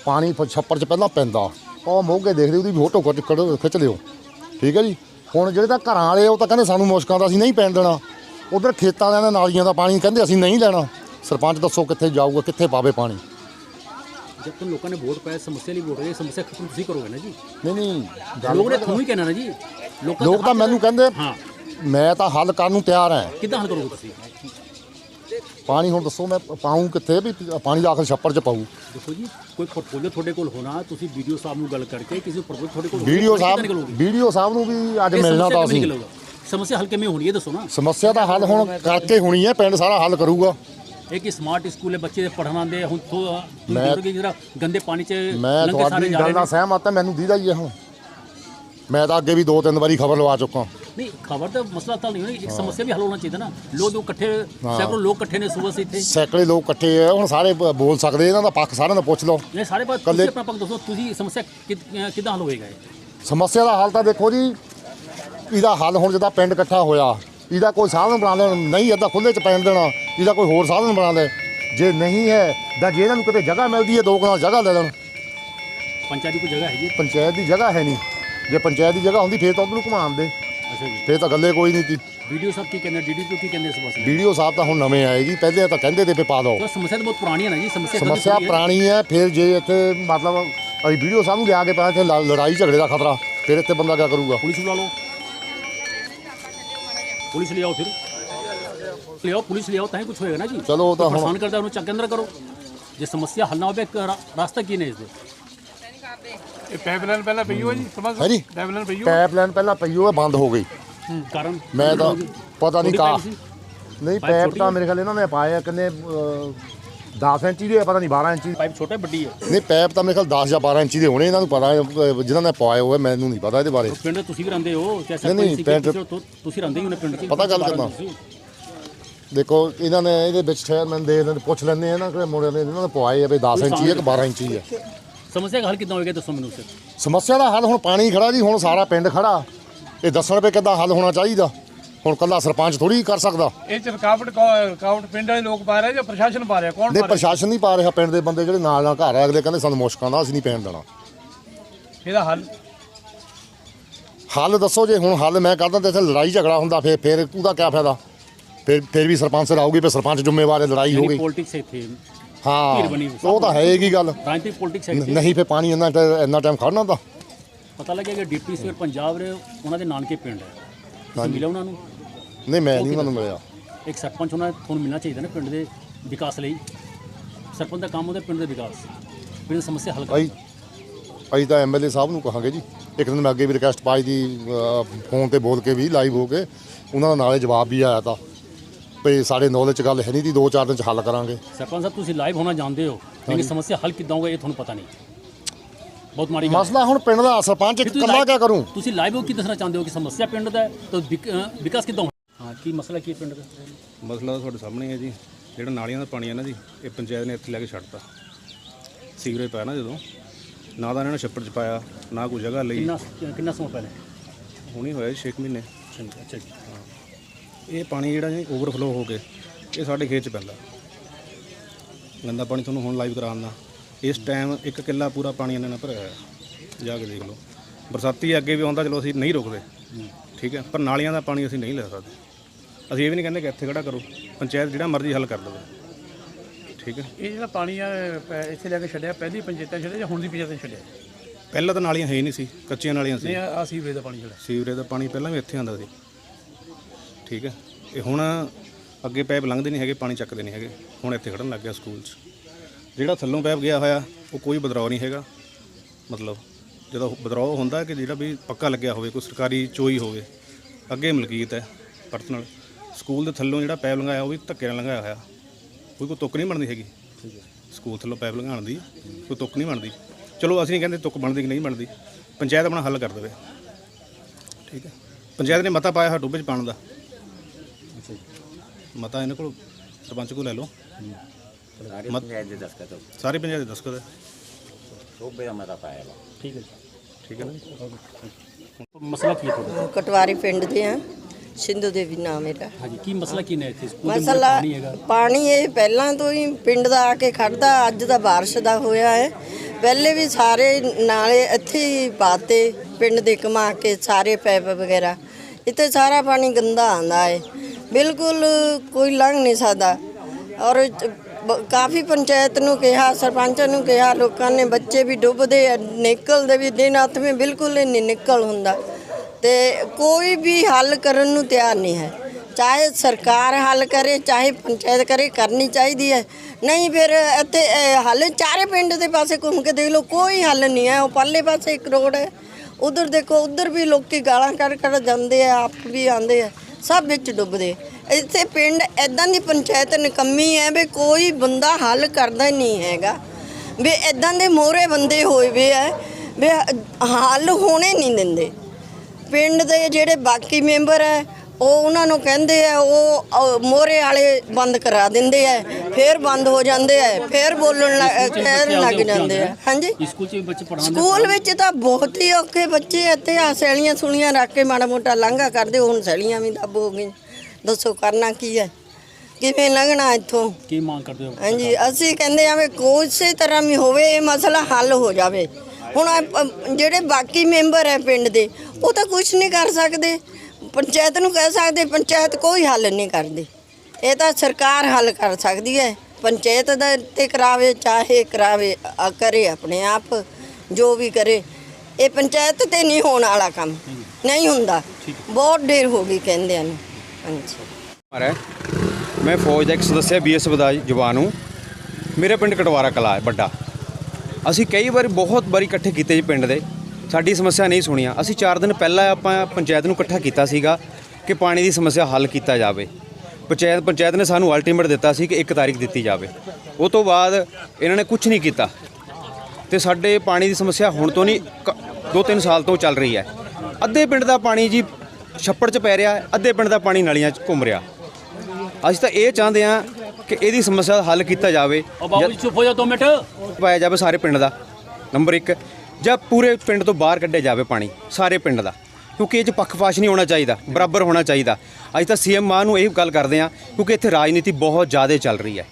ਪਾਣੀ ਫਿਰ ਛੱਪੜ 'ਚ ਪਹਿਲਾਂ ਪੈਂਦਾ। ਉਹ ਮੋਗੇ ਦੇਖਦੇ ਉਹਦੀ ਫੋਟੋ ਖਿੱਚ ਖਿੱਚ ਲਿਓ ਠੀਕ ਹੈ ਜੀ? ਹੁਣ ਜਿਹੜੇ ਤਾਂ ਘਰਾਂ ਵਾਲੇ ਉਹ ਤਾਂ ਕਹਿੰਦੇ ਸਾਨੂੰ ਮੁਸ਼ਕਾਂ ਦਾ ਅਸੀਂ ਨਹੀਂ ਪੈਣ ਦੇਣਾ। ਉਧਰ ਖੇਤਾਂ ਵਾਲਿਆਂ ਦੇ ਨਾਲੀਆਂ ਦਾ ਪਾਣੀ ਕਹਿੰਦੇ ਅਸੀਂ ਨਹੀਂ ਲੈਣਾ। ਸਰਪੰਚ ਦੱਸੋ ਕਿੱਥੇ ਜਾਊਗਾ ਕਿੱਥੇ ਪਾਵੇ ਪਾਣੀ? ਜਦ ਤੱਕ ਲੋਕਾਂ ਨੇ ਵੋਟ ਪਾਇਆ ਸਮੱਸਿਆ ਲਈ ਵੋਟ ਰਹੀ ਸਮੱਸਿਆ ਖਤਮ ਤੁਸੀਂ ਕਰੋਗੇ ਨਾ ਜੀ? ਨਹੀਂ ਨਹੀਂ ਲੋਕ ਨੇ ਤੁਹਾਨੂੰ ਹੀ ਕਹਿਣਾ ਨਾ ਜੀ। ਲੋਕਾਂ ਲੋਕ ਤਾਂ ਮੈਨੂੰ ਕਹਿੰਦੇ ਹਾਂ। ਮੈਂ ਤਾਂ ਹੱਲ ਕਰਨ ਨੂੰ ਤਿਆਰ ਹਾਂ। ਕਿੱਦਾਂ ਹੱਲ ਕਰੋਗੇ ਤੁਸੀਂ? ਪਾਣੀ ਹੁਣ ਦੱਸੋ ਮੈਂ ਪਾਉਂ ਕਿੱਥੇ ਵੀ ਪਾਣੀ ਦਾ ਆਖਰ ਛੱਪੜ 'ਚ ਪਾਊ। ਦੇਖੋ ਜੀ ਕੋਈ ਪੋਰਟਫੋਲੀਓ ਤੁਹਾਡੇ ਕੋਲ ਹੋਣਾ ਤੁਸੀਂ ਵੀਡੀਓ ਸਾਹਿਬ ਨੂੰ ਗੱਲ ਕਰਕੇ ਕਿਸੇ ਪੋਰਟਫੋਲੀਓ ਤੁਹਾਡੇ ਕੋਲ ਵੀਡੀਓ ਸਾਹਿਬ? ਵੀਡੀਓ ਸਾਹਿਬ ਨੂੰ ਵੀ ਅੱਜ ਮਿਲਣਾ ਤਾਂ ਅਸੀਂ? ਸਮੱਸਿਆ ਹੱਲ ਕਿਵੇਂ ਹੋਣੀ ਹੈ ਦੱਸੋ ਨਾ। ਸਮੱਸਿਆ ਦਾ ਹੱਲ ਹੁਣ ਕਰਕੇ ਹੋਣੀ ਹੈ ਪਿੰਡ ਸਾਰਾ ਹੱਲ ਕਰੂਗਾ। ਇਹ ਕਿ ਸਮਾਰਟ ਸਕੂਲ ਹੈ ਬੱਚੇ ਪੜ੍ਹਨ ਆਉਂਦੇ ਹੁਣ ਤੋਂ ਜਿਹੜਾ ਗੰਦੇ ਪਾਣੀ 'ਚ ਮੈਂ ਤੁਹਾਡੀ ਗੱਲ ਨਾਲ ਸਹਿਮਤ ਹਾਂ ਮੈਨੂੰ ਦੀਦਾ ਹੀ ਹੈ ਹੁਣ। ਮੈਂ ਤਾਂ ਅੱਗੇ ਵੀ ਦੋ ਤਿੰਨ ਵਾਰੀ ਖਬਰ ਲਵਾ ਚੁੱਕਾ ਨਹੀਂ ਖਬਰ ਤਾਂ ਮਸਲਾ ਤਾਂ ਨਹੀਂ ਹੋਣੀ ਇੱਕ ਸਮੱਸਿਆ ਵੀ ਹੱਲ ਹੋਣਾ ਚਾਹੀਦਾ ਨਾ। ਲੋਕ ਜੋ ਇਕੱਠੇ ਸੈਕੜੋ ਲੋਕ ਇਕੱਠੇ ਨੇ ਸਵੇਰ ਸੇ ਇੱਥੇ ਸੈਂਕੜੇ ਲੋਕ ਇਕੱਠੇ ਆ ਹੁਣ ਸਾਰੇ ਬ- ਬੋਲ ਸਕਦੇ ਇਹਨਾਂ ਦਾ ਪੱਖ ਸਾਰਿਆਂ ਦਾ ਪੁੱਛ ਲਓ। ਇਹ ਸਾਰੇ ਬਾਤ ਤੁਸੀਂ ਆਪਣਾ ਪੱਕ ਦੱਸੋ ਤੁਸੀਂ ਸਮੱਸਿਆ ਕਿਦ- ਕਿੱਦਾਂ ਹੱਲ ਹੋਏਗਾ ਇਹ? ਸਮੱਸਿਆ ਦਾ ਹੱਲ ਤਾਂ ਦੇਖੋ ਜੀ ਇਹਦਾ ਹੱਲ ਹੁਣ ਜਿੱਦਾਂ ਪਿੰਡ ਇਕੱਠਾ ਹੋਇਆ ਇਹਦਾ ਕੋਈ ਸਾਧਨ ਬਣਾ ਲੈਣ ਨਹੀਂ ਖੁੱਲੇ ਚ ਪੈਣ ਦੇਣਾ ਇਹਦਾ ਕੋਈ ਹੋਰ ਸਾਧਨ ਬਣਾ ਲੈ। ਜੇ ਨਹੀਂ ਹੈ ਤਾਂ ਜੇ ਇਹਨਾਂ ਨੂੰ ਕਿਤੇ ਜਗ੍ਹਾ ਮਿਲਦੀ ਹੈ ਦੋ ਕਨਾਲ ਜਗ੍ਹਾ ਲੈ ਲੈਣ। ਪੰਚਾਇਤ ਦੀ ਕੋਈ ਜਗ੍ਹਾ ਹੈਗੀ ਹੈ? ਪੰਚਾਇਤ ਦੀ ਜਗ੍ਹਾ ਹੈ ਨਹੀਂ। ਜੇ ਪੰਚਾਇਤ ਦੀ ਜਗ੍ਹਾ ਹੁੰਦੀ ਫੇਰ ਤਾਂ ਉਧਰ ਨੂੰ ਘੁਮਾਉਣ ਦੇ। ਅੱਛਾ ਜੀ। ਫੇਰ ਤਾਂ ਗੱਲੇ ਕੋਈ ਨਹੀਂ ਸੀ। ਵੀਡੀਓ ਸਾਹਿਬ ਕੀ ਕਹਿੰਦੇ ਡੀਡੀ ਕੀ ਕਹਿੰਦੇ ਇਸ ਮਸਲੇ ਵੀਡੀਓ ਸਾਹਿਬ ਤਾਂ ਹੁਣ ਨਵੇਂ ਆਏ ਜੀ ਪਹਿਲੇ ਤਾਂ ਕਹਿੰਦੇ ਤੇ ਪਾ ਦਿਓ। ਸਮੱਸਿਆ ਤਾਂ ਬਹੁਤ ਪੁਰਾਣੀ ਹੈ ਨਾ ਜੀ ਸਮੱਸਿਆ ਕਦੀ ਸਮੱਸਿਆ ਹੈ। ਪੁਰਾਣੀ ਹੈ ਫਿਰ ਜੇ ਇੱਥੇ ਮਤਲਬ ਅਸੀਂ ਵੀਡੀਓ ਸਾਹਿਬ ਨੂੰ ਲਿਆ ਕੇ ਪਾ ਇੱਥੇ ਲ- ਲੜਾਈ ਝਗੜੇ ਦਾ ਖਤਰਾ ਫਿਰ ਇੱਥੇ ਬੰਦਾ ਕੀ ਕਰੂਗਾ? ਪੁਲਿਸ ਬੁਲਾ ਲਓ। ਪੁਲਿਸ ਲਿਆਓ ਫਿਰ। ਲਿਆਓ ਪੁਲਿਸ ਲਿਆਓ ਤਾਂ ਹੀ ਕੁਝ ਹੋਏਗਾ ਨਾ ਜੀ। ਚਲੋ ਉਹ ਤਾਂ ਹੁਣ ਪਰੇਸ਼ਾਨ ਕਰਦਾ ਉਹਨੂੰ ਚੱਕ ਕੇ ਅੰਦਰ ਕਰੋ। ਜੇ ਸਮੱਸਿਆ ਹੱਲ ਨਾ ਹੋਵੇ ਇੱਕ ਰਾ- ਰਾਸਤਾ ਕੀ ਨੇ ਇਸ ਦੇ? ਇਹ ਪਾਈਪਲਾਈਨ ਪਹਿਲਾਂ ਪਈ ਹੋਈ ਜੀ ਸਮਝ ਹੈ ਜੀ ਪਾਈਪਲਾਈਨ ਪਈ ਪਾਈਪਲਾਈਨ ਪਹਿਲਾਂ ਪਈ ਉਹ ਬੰਦ ਹੋ ਗਈ। ਕਾਰਨ? ਮੈਂ ਤਾਂ ਪਤਾ ਨਹੀਂ ਕਾ ਪਾਈਪ? ਨਹੀਂ ਪਾਈਪ ਤਾਂ? ਮੇਰੇ ਖਿਆਲ ਇਹਨਾਂ ਨੇ ਪਾਏ ਕਿੰਨੇ 10 ਇੰਚੀ ਦੇ ਪਤਾ ਨਹੀਂ 12 ਇੰਚੀ ਪਾਈਪ ਛੋਟਾ ਵੱਡੀ ਹੈ ਨਹੀਂ ਪੈਪ ਤਾਂ ਮੇਰੇ ਖਿਆਲ 10 ਜਾਂ 12 ਇੰਚੀ ਦੇ ਹੋਣੇ ਇਹਨਾਂ ਨੂੰ ਪਤਾ ਜਿਨ੍ਹਾਂ ਨੇ ਪਾਏ ਹੋਏ ਮੈਨੂੰ ਨਹੀਂ ਪਤਾ ਇਹਦੇ ਬਾਰੇ। ਪਿੰਡ ਤੁਸੀਂ ਵੀ ਰਹਿੰਦੇ ਹੋ ਨਹੀਂ, ਨਹੀਂ, ਪਿੰਡ- ਤੁਸੀਂ ਰਹਿੰਦੇ ਹੀ ਹੋ ਪਿੰਡ 'ਚ। ਪਤਾ ਗੱਲ ਕਰਨਾ। ਦੇਖੋ ਇਹਨਾਂ ਨੇ ਇਹਦੇ ਵਿੱਚ ਠਹਿਰ ਮੈਂ ਦੇ ਪੁੱਛ ਲੈਂਦੇ ਆ ਨਾ ਕਿ ਮੁੰਡੇ ਨੇ ਇਹਨਾਂ ਨੇ ਪਵਾਏ ਆ ਵੀ 10 ਇੰਚੀ ਹੈ ਕਿ 12 ਇੰਚੀ ਹੈ ਸਮੱਸਿਆ ਦਾ ਹੱਲ ਕਿੱਦਾਂ ਹੋਏਗਾ ਦੱਸੋ ਮੈਨੂੰ ਸਰ। ਸਮੱਸਿਆ ਦਾ ਹੱਲ ਹੁਣ ਪਾਣੀ ਖੜਾ ਜੀ ਹੁਣ ਸਾਰਾ ਪਿੰਡ ਖੜਾ। ਇਹ ਦੱਸਣ ਪਏ ਕਿੱਦਾਂ ਹੱਲ ਹੋਣਾ ਚਾਹੀਦਾ। ਹੁਣ ਕੱਲਾ ਸਰਪੰਚ ਥੋੜੀ ਕਰ ਸਕਦਾ। ਇਹ ਚ ਰੁਕਾਵਟ ਕੌ- ਰੁਕਾਵਟ ਪਿੰਡ ਵਾਲੇ ਲੋਕ ਪਾ ਰਹੇ ਜਾਂ ਪ੍ਰਸ਼ਾਸਨ ਪਾ ਰਿਹਾ? ਕੌਣ ਨਹੀਂ ਪਾ ਰਿਹਾ? ਪ੍ਰਸ਼ਾਸਨ ਨਹੀਂ ਪਾ ਰਿਹਾ ਪਿੰਡ ਦੇ ਬੰਦੇ ਜਿਹੜੇ ਨਾਲ ਨਾਲ ਘਰ ਆ ਅਗਲੇ ਕਹਿੰਦੇ ਸਾਨੂੰ ਮੁਸ਼ਕਾਂ ਦਾ ਅਸੀਂ ਨਹੀਂ ਪੈਣ ਦੇਣਾ। ਇਹਦਾ ਹੱਲ? ਹੱਲ ਦੱਸੋ ਜੇ ਹੁਣ ਹੱਲ ਮੈਂ ਕਰਦਾ ਤੇ ਇੱਥੇ ਲੜਾਈ ਝਗੜਾ ਹੁੰਦਾ ਫਿਰ ਫਿਰ ਉਹਦਾ ਕੀ ਫਾਇਦਾ? ਫਿਰ ਫਿਰ ਵੀ ਸਰਪੰਚ ਸਿਰ ਆਊਗੀ ਫਿਰ ਸਰਪੰਚ ਜ਼ਿੰਮੇਵਾਰ ਹੈ ਲੜਾਈ ਹੋ ਗਈ। ਪੋਲਿਟਿਕਸ ਇੱਥੇ ਭੀੜ ਬਣੀ ਹੋਈ। ਉਹ ਤਾਂ ਹੈ ਹੀ ਗੱਲ। ਰਾਜਨੀਤਿਕ ਪੋਲਿਟਿਕਸ ਨ- ਇੱਥੇ ਨਹੀਂ ਫਿਰ ਪਾਣੀ ਇੰਨਾ ਟ- ਇੰਨਾ ਟਾਈਮ ਖੜਨਾ ਤਾਂ ਪਤਾ ਲੱਗਿਆ ਕਿ ਡਿਪਟੀ ਸਪੀਕਰ ਪੰਜਾਬ ਦੇ ਉਹਨਾਂ ਦੇ ਨਾਨਕੇ ਪਿੰਡ ਹੈ। ਤੁਸੀਂ ਹਾਂਜੀ। ਮਿਲੇ ਉਹਨਾਂ ਨੂੰ? ਨਹੀਂ ਮੈਂ ਨਹੀਂ ਉਹਨਾਂ ਨੂੰ ਕਿੱਦਾਂ? ਮਿਲਿਆ। ਇੱਕ ਸਰਪੰਚ ਉਹਨਾਂ ਨੂੰ ਤੁਹਾਨੂੰ ਮਿਲਣਾ ਚਾਹੀਦਾ ਨਾ ਪਿੰਡ ਦੇ ਵਿਕਾਸ ਲਈ। ਸਰਪੰਚ ਦਾ ਕੰਮ ਉਹਦੇ ਪਿੰਡ ਦੇ ਵਿਕਾਸ। ਪਿੰਡ ਦੀ ਸਮੱਸਿਆ ਹੱਲ ਭਾਈ ਅਸੀਂ ਤਾਂ ਐਮਐਲਏ ਸਾਹਿਬ ਨੂੰ ਕਹਾਂਗੇ ਜੀ। ਇੱਕ ਦਿਨ ਮੈਂ ਅੱਗੇ ਵੀ ਰਿਕਵੈਸਟ ਪਾਈ ਦੀ ਫੋਨ ਤੇ ਬੋਲ ਕੇ ਵੀ ਲਾਈਵ ਹੋ ਕੇ। ਉਹਨਾਂ ਦਾ ਨਾਲੇ ਜਵਾਬ ਵੀ ਆਇਆ ਤਾਂ। ਵੀ ਸਾਡੇ ਨੌਲੇਜ ਚ ਗੱਲ ਹੈ ਨਹੀਂ ਦੀ ਦੋ ਚਾਰ ਦਿਨ ਚ ਹੱਲ ਕਰਾਂਗੇ। ਸਰਪੰਚ ਸਾਹਿਬ ਤੁਸੀਂ ਲਾਈਵ ਹੋਣਾ ਜਾਣਦੇ ਹੋ ਲੇਕਿਨ ਸਮੱਸਿਆ ਹੱਲ ਕਿੱਦਾਂ ਹੋਊਗਾ ਇਹ ਤੁਹਾਨੂੰ ਪਤਾ ਨਹੀਂ। ਬਹੁਤ ਮਾੜੀ ਗੱਲ ਹੈ। ਮਸਲਾ ਹੁਣ ਪਿੰਡ ਦਾ ਸਰਪੰਚ ਤੁਸੀਂ ਇਕੱਲਾ live- ਕਿਆ ਕਰੂੰ? ਤੁਸੀਂ ਲਾਈਵ ਹੋ ਕੀ ਦੱਸਣਾ ਚਾਹੁੰਦੇ ਹੋ ਕਿ ਸਮੱਸਿਆ ਪਿੰਡ ਦਾ ਹੈ? ਤਾਂ ਵਿਕ- ਅ, ਵਿਕਾਸ ਕਿੱਦਾਂ ਹੋਣਾ? ਹਾਂ ਕੀ ਮਸਲਾ ਕੀ ਹੈ ਪਿੰਡ ਦਾ? ਮਸਲਾ ਤਾਂ ਤੁਹਾਡੇ ਸਾਹਮਣੇ ਹੈ ਜੀ। ਜਿਹੜਾ ਨਾਲੀਆਂ ਦਾ ਪਾਣੀ ਹੈ ਨਾ ਜੀ ਇਹ ਪੰਚਾਇਤ ਨੇ ਇੱਥੇ ਲੈ ਕੇ ਛੱਡਤਾ। ਸੀਵਰੇਜ ਪਾਇਆ ਨਾ ਜਦੋਂ। ਨਾ ਤਾਂ ਇਹਨਾਂ ਨੇ ਛੱਪੜ ਚ ਪਾਇਆ ਨਾ ਕੋਈ ਜਗ੍ਹਾ ਲਈ। ਕਿੰਨਾ ਕਿੰਨਾ ਸਮਾਂ ਪਹਿਲੇ? ਹੁਣੀ ਹੋਇਆ ਜੀ 6 ਮਹੀਨੇ। ਅੱਛਾ ਜੀ। ਇਹ ਪਾਣੀ ਜਿਹੜਾ ਜੀ ਓਵਰਫਲੋ ਹੋ ਕੇ ਇਹ ਸਾਡੇ ਖੇਤ ਚ ਪੈਂਦਾ। ਗੰਦਾ ਪਾਣੀ ਤੁਹਾਨੂੰ ਹੁਣ ਲਾਈਵ ਕਰਾਉਣਾ ਇਸ ਟਾਈਮ ਇੱਕ ਕਿੱਲਾ ਪੂਰਾ ਪਾਣੀ ਇਹਨਾਂ ਨੇ ਭਰਿਆ ਹੋਇਆ। ਜਾ ਕੇ ਦੇਖ ਲਓ। ਬਰਸਾਤੀ ਅੱਗੇ ਵੀ ਆਉਂਦਾ ਚਲੋ ਅਸੀਂ ਨਹੀਂ ਰੁਕਦੇ। ਠੀਕ ਹੈ ਪਰ ਨਾਲੀਆਂ ਦਾ ਪਾਣੀ ਅਸੀਂ ਨਹੀਂ ਲੈ ਸਕਦੇ। ਅਸੀਂ ਇਹ ਵੀ ਨਹੀਂ ਕਹਿੰਦੇ ਕਿ ਇੱਥੇ ਖੜਾ ਕਰੋ। ਪੰਚਾਇਤ ਜਿਹੜਾ ਮਰਜ਼ੀ ਹੱਲ ਕਰ ਦੇਵੇ। ਠੀਕ ਹੈ। ਇਹ ਜਿਹੜਾ ਪਾਣੀ ਆ ਪ- ਇੱਥੇ ਲੈ ਕੇ ਛੱਡਿਆ ਪਹਿਲੀ ਪੰਚਾਇਤਾਂ ਛੱਡਿਆ ਜਾਂ ਹੁਣ ਦੀ ਪੰਚਾਇਤਾਂ ਛੱਡਿਆ? ਪਹਿਲਾਂ ਤਾਂ ਨਾਲੀਆਂ ਹੈ ਹੀ ਨਹੀਂ ਸੀ ਕੱਚੀਆਂ ਨਾਲੀਆਂ ਸੀ। ਨਹੀਂ ਆ ਸੀਵਰੇਜ ਦਾ ਪਾਣੀ ਜਿਹੜਾ। ਸੀਵਰੇਜ ਦਾ ਪਾਣੀ ਪਹਿਲਾਂ ਵੀ ਇੱਥੇ ਆਉਂਦਾ ਸੀ। ਠੀਕ ਹੈ। ਇਹ ਹੁਣ ਅੱਗੇ ਪੈਪ ਲੰਘਦੇ ਨਹੀਂ ਹੈਗੇ ਪਾਣੀ ਚੱਕਦੇ ਨਹੀਂ ਹੈਗੇ। ਹੁਣ ਇੱਥੇ ਖੜਨ ਲੱਗ ਗਿਆ ਸਕੂਲ 'ਚ। ਜਿਹੜਾ ਥੱਲੋਂ ਪੈਪ ਗਿਆ ਹੋਇਆ ਉਹ ਕੋਈ ਬਦਲਾਅ ਨਹੀਂ ਹੈਗਾ। ਮਤਲਬ ਜਦੋਂ ਬਦਲਾਅ ਹੁੰਦਾ ਕਿ ਜਿਹੜਾ ਵੀ ਪੱਕਾ ਲੱਗਿਆ ਹੋਵੇ ਕੋਈ ਸਰਕਾਰੀ ਚੋਈ ਹੋਵੇ ਅੱਗੇ ਮਲਕੀਤ ਹੈ ਪਰਸਨਲ ਸਕੂਲ ਦੇ ਥੱਲੋਂ ਜਿਹੜਾ ਪੈਪ ਲੰਘਾਇਆ ਉਹ ਵੀ ਧੱਕੇ ਨਾਲ ਲੰਘਾਇਆ ਹੋਇਆ। ਕੋਈ ਕੋਈ ਤੁੱਕ ਨਹੀਂ ਬਣਦੀ ਹੈਗੀ। ਸਕੂਲ ਥੱਲੋਂ ਪੈਪ ਲੰਘਾਉਣ ਦੀ ਕੋਈ ਤੁੱਕ ਨਹੀਂ ਬਣਦੀ। ਚਲੋ ਅਸੀਂ ਨਹੀਂ ਕਹਿੰਦੇ ਤੁੱਕ ਬਣਦੀ ਕਿ ਨਹੀਂ ਬਣਦੀ। ਪੰਚਾਇਤ ਆਪਣਾ ਹੱਲ ਕਰ ਦੇਵੇ। ਠੀਕ ਹੈ। ਪੰਚਾਇਤ ਨੇ ਮਤਾ ਪਾਇਆ ਹੈ ਟੋਬੇ 'ਚ ਪਾਣ ਦਾ। ਮਤਾ ਇਹਨਾਂ ਕੋਲ ਸਰਪੰਚ ਕੋਲ ਲੈ ਲਓ। ਮਤ- ਸਾਰੇ ਪੰਚਾਇਤ ਦੇ ਦਸਤਖਤ। ਹੈ ਠੀਕ ਹੈ ਜੀ। ਠੀਕ ਹੈ ਨਾ ਜੀ? ਮਸਲਾ ਕੀ ਹੈ ਤੁਹਾਡਾ? ਕਟਵਾਰੀ ਪਿੰਡ ਦੇ ਆ। ਸਿੰਧੂ ਦੇਵੀ ਨਾਮ ਮੇਰਾ ਹਾਂਜੀ ਕੀ ਮਸਲਾ ਕੀ ਨੇ ਇੱਥੇ? ਸਕੂਲ ਦੇ ਮੂਹਰੇ ਮਸਲਾ ਪਾਣੀ ਹੈਗਾ। ਪਾਣੀ ਇਹ ਪਹਿਲਾਂ ਤੋਂ ਹੀ ਪਿੰਡ ਦਾ ਆ ਕੇ ਖੜਦਾ ਅੱਜ ਦਾ ਬਾਰਿਸ਼ ਦਾ ਹੋਇਆ ਹੈ। ਪਹਿਲੇ ਵੀ ਸਾਰੇ ਨਾਲੇ ਇੱਥੇ ਹੀ ਪਾਤੇ ਪਿੰਡ ਦੇ ਕਮਾ ਕੇ ਸਾਰੇ ਪੈਪ ਵਗੈਰਾ। ਇੱਥੇ ਸਾਰਾ ਪਾਣੀ ਗੰਦਾ ਆਂਦਾ ਹੈ। ਬਿਲਕੁਲ ਕੋਈ ਲੰਘ ਨਹੀਂ ਸਕਦਾ। ਔਰ ਕਾਫੀ ਪੰਚਾਇਤ ਨੂੰ ਕਿਹਾ, ਸਰਪੰਚਾਂ ਨੂੰ ਕਿਹਾ, ਲੋਕਾਂ ਨੇ ਬੱਚੇ ਵੀ ਡੁੱਬਦੇ ਆ, ਨਿਕਲਦੇ ਵੀ ਦਿਨ ਹੱਥ ਵਿੱਚ ਬਿਲਕੁਲ ਹੀ ਨਹੀਂ ਨਿਕਲ ਹੁੰਦਾ। ਤੇ ਕੋਈ ਵੀ ਹੱਲ ਕਰਨ ਨੂੰ ਤਿਆਰ ਨਹੀਂ ਹੈ। ਚਾਹੇ ਸਰਕਾਰ ਹੱਲ ਕਰੇ, ਚਾਹੇ ਪੰਚਾਇਤ ਕਰੇ, ਕਰਨੀ ਚਾਹੀਦੀ ਹੈ। ਨਹੀਂ ਫਿਰ ਇੱਥੇ ਇਹ ਹੱਲ ਚਾਰੇ ਪਿੰਡ ਦੇ ਪਾਸੇ ਘੁੰਮ ਕੇ ਦੇਖ ਲਓ, ਕੋਈ ਹੱਲ ਨਹੀਂ ਹੈ। ਉਹ ਪਰਲੇ ਪਾਸੇ ਇੱਕ ਰੋਡ ਹੈ। ਉਧਰ ਦੇਖੋ, ਉਧਰ ਵੀ ਲੋਕੀ ਗਾਲਾਂ ਕੱਢ ਕੱਢ ਜਾਂਦੇ ਆ, ਆਪ ਵੀ ਆਂਦੇ ਆ। ਸਭ ਵਿੱਚ ਡੁੱਬਦੇ। ਇੱਥੇ ਪਿੰਡ ਐਦਾਂ ਦੀ ਪੰਚਾਇਤ ਨਿਕੰਮੀ ਹੈ ਵੀ ਕੋਈ ਬੰਦਾ ਹੱਲ ਕਰਦਾ ਹੀ ਨਹੀਂ ਹੈਗਾ। ਵੀ ਐਦਾਂ ਦੇ ਮੋਹਰੇ ਬੰਦੇ ਹੋਏ ਵੇ ਆ, ਵੀ ਹੱਲ ਹੋਣੇ ਨਹੀਂ ਦਿੰਦੇ। ਪਿੰਡ ਦੇ ਜਿਹੜੇ ਬਾਕੀ ਮੈਂਬਰ ਹੈ ਉਹ ਉਹਨਾਂ ਨੂੰ ਕਹਿੰਦੇ ਆ ਉਹ ਮੋਹਰੇ ਵਾਲੇ ਬੰਦ ਕਰਾ ਦਿੰਦੇ ਆ ਫਿਰ ਬੰਦ ਹੋ ਜਾਂਦੇ ਆ ਫਿਰ ਬੋਲਣ ਲੱਗ ਕਹਿਣ ਲੱਗ ਜਾਂਦੇ ਆ। ਹਾਂਜੀ? ਸਕੂਲ ਚ ਵੀ ਬੱਚੇ ਪੜਾਉਂਦੇ ਸਕੂਲ ਵਿੱਚ ਤਾਂ ਬਹੁਤ ਹੀ ਔਖੇ ਬੱਚੇ ਇੱਥੇ ਆ ਸੈਲੀਆਂ ਸੁਲੀਆਂ ਰੱਖ ਕੇ ਮਾੜਾ ਮੋਟਾ ਲਾਂਘਾ ਕਰਦੇ ਹੁਣ ਸੈਲੀਆਂ ਵੀ ਦੱਬ ਹੋ ਗਈਆਂ। ਦੱਸੋ ਕਰਨਾ ਕੀ ਹੈ ਕਿਵੇਂ ਲੰਘਣਾ ਇੱਥੋਂ? ਕੀ ਮੰਗ ਕਰਦੇ ਹੋ? ਹਾਂਜੀ ਅਸੀਂ ਕਹਿੰਦੇ ਆ ਵੀ ਕਿਸੇ ਤਰ੍ਹਾਂ ਵੀ ਹੋਵੇ ਇਹ ਮਸਲਾ ਹੱਲ ਹੋ ਜਾਵੇ। ਹੁਣ ਜਿਹੜੇ ਬਾਕੀ ਮੈਂਬਰ ਹੈ ਪਿੰਡ ਦੇ ਉਹ ਤਾਂ ਕੁਝ ਨਹੀਂ ਕਰ ਸਕਦੇ। ਪੰਚਾਇਤ ਨੂੰ ਕਹਿ ਸਕਦੇ, ਪੰਚਾਇਤ ਕੋਈ ਹੱਲ ਨਹੀਂ ਕਰਦੀ। ਇਹ ਤਾਂ ਸਰਕਾਰ ਹੱਲ ਕਰ ਸਕਦੀ ਹੈ। ਪੰਚਾਇਤ ਦਾ ਤੇ ਕਰਾਵੇ, ਚਾਹੇ ਕਰਾਵੇ ਅ- ਕਰੇ ਆਪਣੇ ਆਪ, ਜੋ ਵੀ ਕਰੇ। ਇਹ ਪੰਚਾਇਤ ਤੇ ਨਹੀਂ ਹੋਣ ਵਾਲਾ ਕੰਮ। ਨਹੀਂ ਹੁੰਦਾ। ਬਹੁਤ ਦੇਰ ਹੋ ਗਈ ਕਹਿੰਦਿਆਂ ਨੂੰ। ਹਾਂਜੀ। ਹੈ। ਮੈਂ ਫੌਜ ਦਾ ਇੱਕ ਸਦੱਸਿਆ ਬੀਐਸ ਬਦਾ ਜਵਾਨ ਹੂੰ ਮੇਰੇ ਪਿੰਡ ਕਟਵਾਰਾ ਕਲਾ ਹੈ, ਵੱਡਾ। ਅਸੀਂ ਕਈ ਵਾਰੀ ਬਹੁਤ ਵਾਰੀ ਇਕੱਠੇ ਕੀਤੇ ਜੀ ਪਿੰਡ ਦੇ। ਸਾਡੀ ਸਮੱਸਿਆ ਨਹੀਂ ਸੁਣੀਆਂ। ਅਸੀਂ 4 ਦਿਨ ਪਹਿਲਾਂ ਆਪਾਂ ਪੰਚਾਇਤ ਨੂੰ ਇਕੱਠਾ ਕੀਤਾ ਸੀਗਾ ਕਿ ਪਾਣੀ ਦੀ ਸਮੱਸਿਆ ਹੱਲ ਕੀਤਾ ਜਾਵੇ। ਪੰਚਾਇਤ ਪੰਚਾਇਤ ਨੇ ਸਾਨੂੰ ਅਲਟੀਮੇਟ ਦਿੱਤਾ ਸੀ ਕਿ 1 ਤਾਰੀਖ ਦਿੱਤੀ ਜਾਵੇ। ਉਹ ਤੋਂ ਬਾਅਦ ਇਹਨਾਂ ਨੇ ਕੁਝ ਨਹੀਂ ਕੀਤਾ। ਤੇ ਸਾਡੇ ਪਾਣੀ ਦੀ ਸਮੱਸਿਆ ਹੁਣ ਤੋਂ ਨਹੀਂ 2-3 ਸਾਲ ਤੋਂ ਚੱਲ ਰਹੀ ਹੈ। ਅੱਧੇ ਪਿੰਡ ਦਾ ਪਾਣੀ ਜੀ ਛੱਪੜ 'ਚ ਪੈ ਰਿਹਾ ਹੈ, ਅੱਧੇ ਪਿੰਡ ਦਾ ਪਾਣੀ ਨਾਲੀਆਂ 'ਚ ਘੁੰਮ ਰਿਹਾ। ਅਸੀਂ ਤਾਂ ਇਹ ਚਾਹੁੰਦੇ ਹਾਂ ਕਿ ਇਹਦੀ ਸਮੱਸਿਆ ਦਾ ਹੱਲ ਕੀਤਾ ਜਾਵੇ। ਉਹ ਬਾਬੂ ਜੀ ਚੁੱਪ ਹੋ ਜਾ ਦੋ ਮਿੰਟ। ਪਾਇਆ ਜਾਵੇ ਸਾਰੇ ਪਿੰਡ ਦਾ। ਨੰਬਰ 1 ਜਾਂ ਪੂਰੇ ਪਿੰਡ ਤੋਂ ਬਾਹਰ ਕੱਢਿਆ ਜਾਵੇ ਪਾਣੀ, ਸਾਰੇ ਪਿੰਡ ਦਾ। ਕਿਉਂਕਿ ਇਹ 'ਚ ਪੱਖਪਾਤ ਨਹੀਂ ਹੋਣਾ ਚਾਹੀਦਾ, ਬਰਾਬਰ ਹੋਣਾ ਚਾਹੀਦਾ। ਅੱਜ ਤਾਂ ਸੀਐਮ ਮਾਨ ਨੂੰ ਇਹ ਗੱਲ ਕਰਦੇ ਆ ਕਿਉਂਕਿ ਇੱਥੇ ਰਾਜਨੀਤੀ ਬਹੁਤ ਜ਼ਿਆਦਾ ਚੱਲ ਰਹੀ ਹੈ।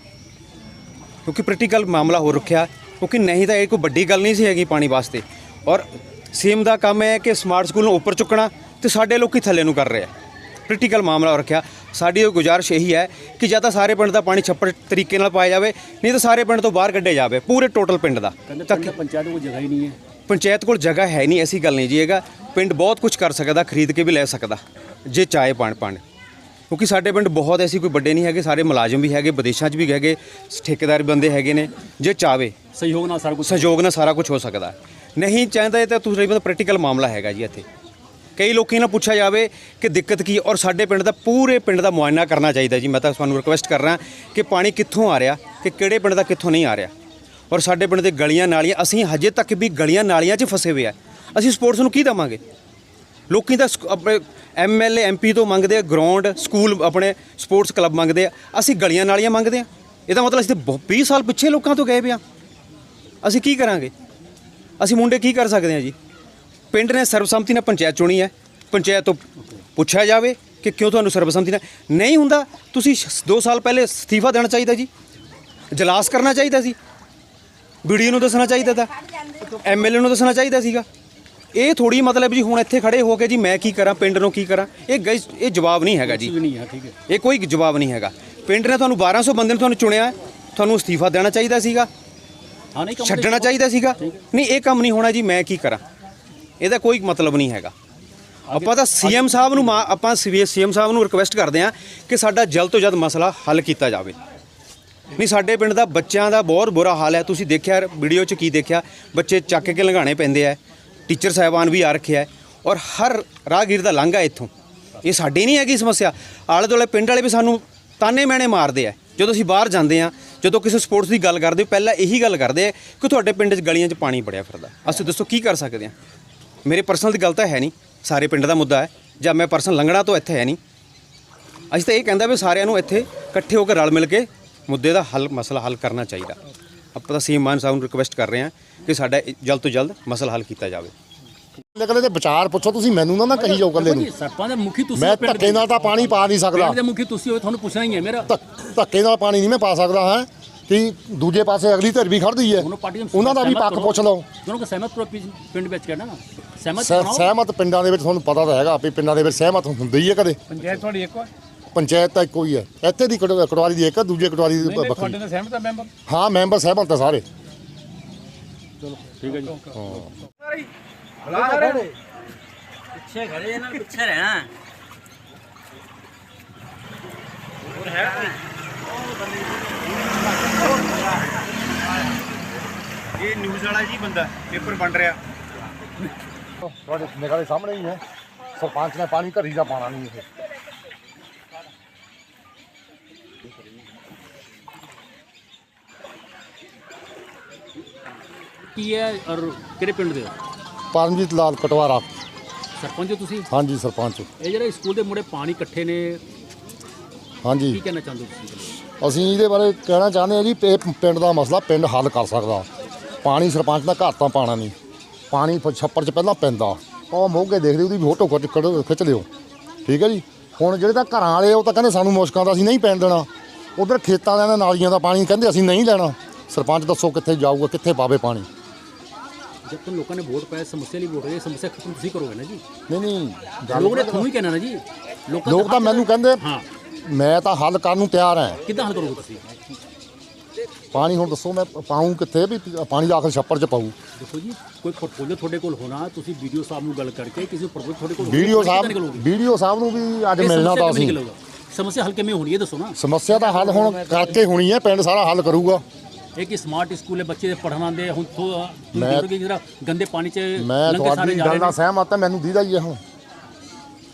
ਕਿਉਂਕਿ ਪ੍ਰੈਕਟੀਕਲ ਮਾਮਲਾ ਹੋ ਰੱਖਿਆ, ਕਿਉਂਕਿ ਨਹੀਂ ਤਾਂ ਇਹ ਕੋਈ ਵੱਡੀ ਗੱਲ ਨਹੀਂ ਸੀ ਹੈਗੀ ਪਾਣੀ ਵਾਸਤੇ। ਔਰ ਸੀਐਮ ਦਾ ਕੰਮ ਹੈ ਕਿ ਸਮਾਰਟ ਸਕੂਲ ਨੂੰ ਉੱਪਰ ਚੁੱਕਣਾ ਤੇ ਸਾਡੇ ਲੋਕੀ ਥੱਲੇ ਨੂੰ ਕਰ ਰਹੇ ਆ। ਪ੍ਰੈਕਟੀਕਲ ਮਾਮਲਾ ਹੋ ਰੱਖਿਆ। ਸਾਡੀ ਇਹ ਗੁਜ਼ਾਰਿਸ਼ ਇਹੀ ਹੈ ਕਿ ਜਾਂ ਤਾਂ ਸਾਰੇ ਪਿੰਡ ਦਾ ਪਾਣੀ ਛੱਪੜ ਤਰੀਕੇ ਨਾਲ ਪਾਇਆ ਜਾਵੇ, ਨਹੀਂ ਤਾਂ ਸਾਰੇ ਪਿੰਡ ਤੋਂ ਬਾਹਰ ਕੱਢਿਆ ਜਾਵੇ, ਪੂਰੇ ਟੋਟਲ ਪਿੰਡ ਦਾ। ਕਹਿੰਦੇ ਪੰਚਾਇਤ ਕੋਲ ਜਗ੍ਹਾ ਹੀ ਨਹੀਂ ਹੈ। ਪੰਚਾਇਤ ਕੋਲ ਜਗ੍ਹਾ ਹੈ ਨਹੀਂ ਐਸੀ ਗੱਲ ਨਹੀਂ ਜੀ ਹੈਗਾ। ਪਿੰਡ ਬਹੁਤ ਕੁਝ ਕਰ ਸਕਦਾ ਖਰੀਦ ਕੇ ਵੀ ਲੈ ਸਕਦਾ ਜੇ ਚਾਹੇ ਪਾਣ ਪਾਣ। ਕਿਉਂਕਿ ਸਾਡੇ ਪਿੰਡ ਬਹੁਤ ਐਸੀ ਕੋਈ ਵੱਡੇ ਨਹੀਂ ਹੈਗੇ ਸਾਰੇ ਮੁਲਾਜ਼ਮ ਵੀ ਹੈਗੇ ਵਿਦੇਸ਼ਾਂ 'ਚ ਵੀ ਹੈਗੇ ਠੇਕੇਦਾਰ ਬੰਦੇ ਹੈਗੇ ਨੇ ਜੇ ਚਾਵੇ ਸਹਿਯੋਗ ਨਾਲ ਸਾਰਾ ਕੁਝ ਸਹਿਯੋਗ ਨਾਲ ਸਾਰਾ ਕੁਝ ਹੋ ਸਕਦਾ। ਨਹੀਂ ਚਾਹੁੰਦਾ ਇਹ ਤਾਂ ਤੁਸੀਂ ਮਤਲਬ ਪ੍ਰੈਕਟੀਕਲ ਮਾਮਲਾ ਹੈਗਾ ਜੀ ਇੱਥੇ। ਕਈ ਲੋਕੀ ਨਾਲ ਪੁੱਛਿਆ ਜਾਵੇ ਕਿ ਦਿੱਕਤ ਕੀ ਔਰ ਸਾਡੇ ਪਿੰਡ ਦਾ ਪੂਰੇ ਪਿੰਡ ਦਾ ਮੁਆਇਨਾ ਕਰਨਾ ਚਾਹੀਦਾ ਜੀ। ਮੈਂ ਤਾਂ ਤੁਹਾਨੂੰ ਰਿਕੁਐਸਟ ਕਰ ਰਿਹਾ ਕਿ ਪਾਣੀ ਕਿੱਥੋਂ ਆ ਰਿਹਾ ਕਿ ਕਿਹੜੇ ਪਿੰਡ ਦਾ ਕਿੱਥੋਂ ਨਹੀਂ ਆ ਰਿਹਾ। ਔਰ ਸਾਡੇ ਪਿੰਡ ਦੇ ਗਲੀਆਂ ਨਾਲੀਆਂ, ਅਸੀਂ ਹਜੇ ਤੱਕ ਵੀ ਗਲੀਆਂ ਨਾਲੀਆਂ 'ਚ ਫਸੇ ਹੋਏ ਆ। ਅਸੀਂ ਸਪੋਰਟਸ ਨੂੰ ਕੀ ਦਵਾਂਗੇ? ਲੋਕੀ ਤਾਂ ਸਕ- ਆਪਣੇ ਐਮਐਲਏ ਐਮਪੀ ਤੋਂ ਮੰਗਦੇ ਆ, ਗਰਾਊਂਡ, ਸਕੂਲ ਆਪਣੇ ਸਪੋਰਟਸ ਕਲੱਬ ਮੰਗਦੇ ਆ। ਅਸੀਂ ਗਲੀਆਂ ਨਾਲੀਆਂ ਮੰਗਦੇ ਆ। ਇਹਦਾ ਮਤਲਬ ਅਸੀਂ ਤਾਂ 20 ਸਾਲ ਪਿੱਛੇ ਲੋਕਾਂ ਤੋਂ ਗਏ ਪਿਆ ਅਸੀਂ ਕੀ ਕਰਾਂਗੇ? ਅਸੀਂ ਮੁੰਡੇ ਕੀ ਕਰ ਸਕਦੇ ਹਾਂ ਜੀ? ਪਿੰਡ ਨੇ ਸਰਬਸੰਮਤੀ ਨਾਲ ਪੰਚਾਇਤ ਚੁਣੀ ਹੈ। ਪੰਚਾਇਤ ਤੋਂ ਪੁੱਛਿਆ ਜਾਵੇ ਕਿ ਕਿਉਂ ਤੁਹਾਨੂੰ ਸਰਬਸੰਮਤੀ ਨਾਲ ਨਹੀਂ ਹੁੰਦਾ। ਤੁਸੀਂ 2 ਸਾਲ ਪਹਿਲੇ ਅਸਤੀਫਾ ਦੇਣਾ ਚਾਹੀਦਾ ਜੀ। ਜਲਾਸ ਕਰਨਾ ਚਾਹੀਦਾ ਸੀ। ਵੀਡੀਓ ਨੂੰ ਦੱਸਣਾ ਚਾਹੀਦਾ ਤਾਂ ਐਮਐਲਏ ਨੂੰ ਦੱਸਣਾ ਚਾਹੀਦਾ ਸੀਗਾ। ਇਹ ਥੋੜੀ ਮਤਲਬ ਜੀ ਹੁਣ ਇੱਥੇ ਖੜੇ ਹੋ ਕੇ ਜੀ ਮੈਂ ਕੀ ਕਰਾਂ ਪਿੰਡ ਨੂੰ ਕੀ ਕਰਾਂ ਇਹ ਗਾਇਸ ਇਹ ਜਵਾਬ ਨਹੀਂ ਹੈਗਾ ਜੀ। ਇਹ ਕੋਈ ਜਵਾਬ ਨਹੀਂ ਹੈਗਾ। ਪਿੰਡ ਨੇ ਤੁਹਾਨੂੰ 1200 ਬੰਦੇ ਨੂੰ ਤੁਹਾਨੂੰ ਚੁਣਿਆ ਤੁਹਾਨੂੰ ਅਸਤੀਫਾ ਦੇਣਾ ਚਾਹੀਦਾ ਸੀਗਾ। ਹਾਂ ਨਹੀਂ ਕੰਮ ਛੱਡਣਾ ਚਾਹੀਦਾ ਸੀਗਾ। ਨਹੀਂ ਇਹ ਕੰਮ ਨਹੀਂ ਹੋਣਾ ਜੀ ਮੈਂ ਕੀ ਕਰਾਂ। ਇਹਦਾ ਕੋਈ ਮਤਲਬ ਨਹੀਂ ਹੈਗਾ। ਆਪਾਂ ਤਾਂ ਸੀਐਮ ਸਾਹਿਬ ਨੂੰ ਆਪਾਂ ਸੀਐਮ ਸਾਹਿਬ ਨੂੰ ਰਿਕੁਐਸਟ ਕਰਦੇ ਹਾਂ ਕਿ ਸਾਡਾ ਜਲਦ ਤੋਂ ਜਲਦ ਮਸਲਾ ਹੱਲ ਕੀਤਾ ਜਾਵੇ। ਨਹੀਂ, ਸਾਡੇ ਪਿੰਡ ਦਾ ਬੱਚਿਆਂ ਦਾ ਬਹੁਤ ਬੁਰਾ ਹਾਲ ਹੈ। ਤੁਸੀਂ ਦੇਖਿਆ, ਵੀਡੀਓ 'ਚ ਕੀ ਦੇਖਿਆ? ਬੱਚੇ ਚੱਕ ਕੇ ਲੰਘਾਣੇ ਪੈਂਦੇ ਆ। ਟੀਚਰ ਸਾਹਿਬਾਨ ਵੀ ਆ ਰੱਖਿਆ ਔਰ ਹਰ ਰਾਹਗੀਰ ਦਾ ਲੰਘਾ ਇੱਥੋਂ। ਇਹ ਸਾਡੀ ਨਹੀਂ ਹੈਗੀ ਸਮੱਸਿਆ। ਆਲੇ ਦੁਆਲੇ ਪਿੰਡ ਵਾਲੇ ਵੀ ਸਾਨੂੰ ਤਾਨੇ ਮੈਣੇ ਮਾਰਦੇ ਆ। ਜਦੋਂ ਅਸੀਂ ਬਾਹਰ ਜਾਂਦੇ ਆ, ਜਦੋਂ ਕਿਸੇ ਸਪੋਰਟਸ ਦੀ ਗੱਲ ਕਰਦੇ ਹੋ ਪਹਿਲਾਂ ਇਹੀ ਗੱਲ ਕਰਦੇ ਆ ਕਿ ਤੁਹਾਡੇ ਪਿੰਡ 'ਚ ਗਲੀਆਂ 'ਚ ਪਾਣੀ ਬੜਿਆ ਫਿਰਦਾ। ਅਸੀਂ ਦੱਸੋ, ਕੀ ਕਰ ਸਕਦੇ ਆ? ਮੇਰੇ ਪਰਸਨਲ ਦੀ ਗੱਲ ਤਾਂ ਹੈ ਨਹੀਂ। ਸਾਰੇ ਪਿੰਡ ਦਾ ਮੁੱਦਾ ਹੈ। ਜਾਂ ਮੈਂ ਪਰਸਨਲ ਲੰਘਣਾ ਤੋਂ ਇੱਥੇ ਹੈ ਨਹੀਂ। ਅਸੀਂ ਤਾਂ ਇਹ ਕਹਿੰਦਾ ਵੀ ਸਾਰਿਆਂ ਨੂੰ ਇੱਥੇ ਇਕੱਠੇ ਹੋ ਕੇ ਰਲ ਮਿਲ ਕੇ ਮੁੱਦੇ ਦਾ ਹੱਲ ਮਸਲਾ ਹੱਲ ਕਰਨਾ ਚਾਹੀਦਾ। ਆਪਾਂ ਤਾਂ ਸੀਐਮ ਮਾਨ ਸਾਹਿਬ ਨੂੰ ਰਿਕੁਐਸਟ ਕਰ ਰਹੇ ਹਾਂ ਕਿ ਸਾਡਾ ਇਹ ਜਲਦ ਤੋਂ ਜਲਦ ਮਸਲਾ ਹੱਲ ਕੀਤਾ ਜਾਵੇ। ਕੱਲੇ ਦੇ ਵਿਚਾਰ ਪੁੱਛੋ ਤੁਸੀਂ ਮੈਨੂੰ ਨਾ ਨਾ ਕਹੀ ਜਾਓ ਕੱਲੇ ਨੂੰ। ਸਰਪੰਚ ਦੇ ਮੁਖੀ ਤੁਸੀਂ ਮੈਂ ਧੱਕੇ। ਨਾਲ ਤਾਂ ਪਾਣੀ ਪਾ ਨਹੀਂ ਸਕਦਾ। ਪਿੰਡ ਦੇ ਮੁਖੀ ਤੁਸੀਂ ਹੋ ਤੁਹਾਨੂੰ ਪੁੱਛਣਾ ਹੀ ਹੈ ਮੇਰਾ। ਧੱਕੇ ਨਾਲ ਪਾਣੀ ਨਹੀਂ ਮੈਂ ਪਾ ਸਕਦਾ ਹਾਂ। ਕਿ ਦੂਜੇ ਪਾਸੇ ਅਗਲੀ ਧਿਰ ਵੀ ਖੜਦੀ ਹੈ। ਉਹਨਾਂ ਦਾ ਵੀ ਪੱਖ ਪੁੱਛ ਲਓ। ਦੋਨੋਂ ਕੋ ਸਹਿਮਤ ਪਿੰਡ ਵਿੱਚ ਕਹਿਣਾ। ਨਾ ਸਹਿਮਤ ਸਹਿਮਤ ਪਿੰਡਾਂ ਦੇ ਵਿੱਚ ਤੁਹਾਨੂੰ ਪਤਾ ਤਾਂ ਹੈਗਾ ਵੀ ਪਿੰਡਾਂ ਦੇ ਵਿੱਚ ਸਹਿਮਤ ਹੁੰਦੀ ਹੀ ਹੈ ਕਦੇ। ਪੰਚਾਇਤ ਤੁਹਾਡੀ ਇੱਕ ਵਾ ਪੰਚਾਇਤ ਤਾਂ ਇੱਕੋ ਹੀ ਹੈ। ਇੱਥੇ ਦੀ ਕਟ- ਕਟਵਾਰੀ ਦੀ ਇੱਕ ਹੈ ਦੂਜੇ ਕਟਵਾਰੀ ਦੀ ਨਹੀਂ ਵੱਖਰੀ ਤੁਹਾਡੇ ਨਾਲ ਸਹਿਮਤ ਆ ਮੈਂਬਰ? ਹਾਂ ਮੈਂਬਰ ਸਹਿਮਤ ਹੈ ਸਾਰੇ। ਠੀਕ ਹੈ ਜੀ। ਪਿੱਛੇ ਖੜੇ ਇਹਨਾਂ ਨੂੰ ਪਿੱਛੇ ਰਹਿਣਾ। ਇਹ ਨਿਊਜ਼ ਵਾਲਾ ਜੀ ਬੰਦਾ ਪੇਪਰ ਬਣ ਰਿਹਾ। ਤੁਹਾਡੇ ਨਿਗਾਹ ਦੇ ਸਾਹਮਣੇ ਹੀ ਹੈ। ਸਰਪੰਚ ਨੇ ਪਾਣੀ ਘਰੀ ਦਾ ਪਾਣਾ ਨਹੀਂ ਇਹ। ਕੀ ਹੈ ਔਰ ਕਿਹੜੇ ਪਿੰਡ ਦੇ ਹੋ? ਪਰਮਜੀਤ ਲਾਲ ਕਟਵਾਰਾ। ਸਰਪੰਚ ਹੋ ਤੁਸੀਂ? ਹਾਂਜੀ ਸਰਪੰਚ। ਇਹ ਜਿਹੜੇ ਸਕੂਲ ਦੇ ਮੁੰਡੇ ਪਾਣੀ ਇਕੱਠੇ ਨੇ ਹਾਂਜੀ। ਕੀ ਕਹਿਣਾ ਚਾਹੁੰਦੇ ਹੋ ਤੁਸੀਂ? ਅਸੀਂ ਇਹਦੇ ਬਾਰੇ ਕਹਿਣਾ ਚਾਹੁੰਦੇ ਹਾਂ ਜੀ ਇਹ ਪਿੰਡ ਦਾ ਮਸਲਾ ਪਿੰਡ ਹੱਲ ਕਰ ਸਕਦਾ। ਪਾਣੀ ਸਰਪੰਚ ਦਾ ਘਰ ਤਾਂ ਪਾਣਾ ਨਹੀਂ। ਪਾਣੀ ਪ- ਛੱਪੜ 'ਚ ਪਹਿਲਾਂ ਪੈਂਦਾ। ਉਹ ਮੋਗੇ ਦੇਖਦੇ ਉਹਦੀ ਫੋਟੋ ਖਿੱਚ ਕੱਢੋ- ਖਿੱਚ ਲਿਓ। ਠੀਕ ਹੈ ਜੀ? ਹੁਣ ਜਿਹੜੇ ਤਾਂ ਘਰਾਂ ਵਾਲੇ ਉਹ ਤਾਂ ਕਹਿੰਦੇ ਸਾਨੂੰ ਮੁਸ਼ਕਾਂ ਦਾ ਅਸੀਂ ਨਹੀਂ ਪੈਣ ਦੇਣਾ। ਉਧਰ ਖੇਤਾਂ ਵਾਲਿਆਂ ਦਾ ਨਾਲੀਆਂ ਦਾ ਪਾਣੀ ਕਹਿੰਦੇ ਅਸੀਂ ਨਹੀਂ ਲੈਣਾ। ਸਰਪੰਚ ਦੱਸੋ ਕਿੱਥੇ ਜਾਊਗਾ ਕਿੱਥੇ ਪਾਵੇ ਪਾਣੀ? ਜਦ ਤੱਕ ਲੋਕਾਂ ਨੇ ਵੋਟ ਪਾਇਆ ਸਮੱਸਿਆ ਲਈ ਵੋਟ ਇਹ ਸਮੱਸਿਆ ਖਤਮ ਤੁਸੀਂ ਕਰੋਗੇ ਨਾ ਜੀ ਨਹੀਂ ਨਹੀਂ ਗੱਲ- ਲੋਕ ਨੇ ਤੁਹਾਨੂੰ ਹੀ ਕਹਿਣਾ ਨਾ ਜੀ ਲੋਕਾਂ ਲੋਕ ਤਾਂ ਮੈਨੂੰ ਕਹਿੰਦੇ ਹਾਂ ਮੈਂ ਤਾਂ ਹੱਲ ਕਰਨ ਨੂੰ ਤਿਆਰ ਹਾਂ ਕਿੱਦਾਂ ਹੱਲ ਕਰੋਗੇ ਤੁਸੀਂ ਪਾਣੀ ਹੁਣ ਦੱਸੋ ਮੈਂ ਪਾਉਂ ਕਿੱਥੇ ਵੀ ਪਾਣੀ ਆਖਰ ਛੱਪੜ 'ਚ ਪਾਊ ਦੇਖੋ ਜੀ ਕੋਈ ਪੋਰਟਫੋਲੀਓ ਤੁਹਾਡੇ ਕੋਲ ਹੋਣਾ ਤੁਸੀਂ ਵੀਡੀਓ ਸਾਹਿਬ ਨੂੰ ਗੱਲ ਕਰਕੇ ਕਿਸੇ ਪੋਰਟਫੋਲੀਓ ਤੁਹਾਡੇ ਕੋਲ ਵੀਡੀਓ ਸਾਹਿਬ? ਵੀਡੀਓ ਸਾਹਿਬ ਨੂੰ ਵੀ ਅੱਜ ਮਿਲਣਾ ਤਾਂ ਅਸੀਂ? ਸਮੱਸਿਆ ਹੱਲ ਕਿਵੇਂ ਹੋਣੀ ਹੈ ਦੱਸੋ ਨਾ ਸਮੱਸਿਆ ਦਾ ਹੱਲ ਹੁਣ ਕਰਕੇ ਹੋਣੀ ਹੈ ਪਿੰਡ ਸਾਰਾ ਹੱਲ ਕਰੂਗਾ ਇਹ ਕਿ ਸਮਾਰਟ ਸਕੂਲ ਹੈ ਬੱਚੇ ਪੜ੍ਹਨ ਆਉਂਦੇ ਹੁਣ ਤੋਂ ਜਿਹੜਾ ਗੰਦੇ ਪਾਣੀ 'ਚ ਮੈਂ ਤੁਹਾਡੀ ਗੱਲ ਨਾਲ ਸਹਿਮਤ ਹਾਂ ਮੈਨੂੰ ਦੀਦਾ ਹੀ ਹੈ ਹੁਣ।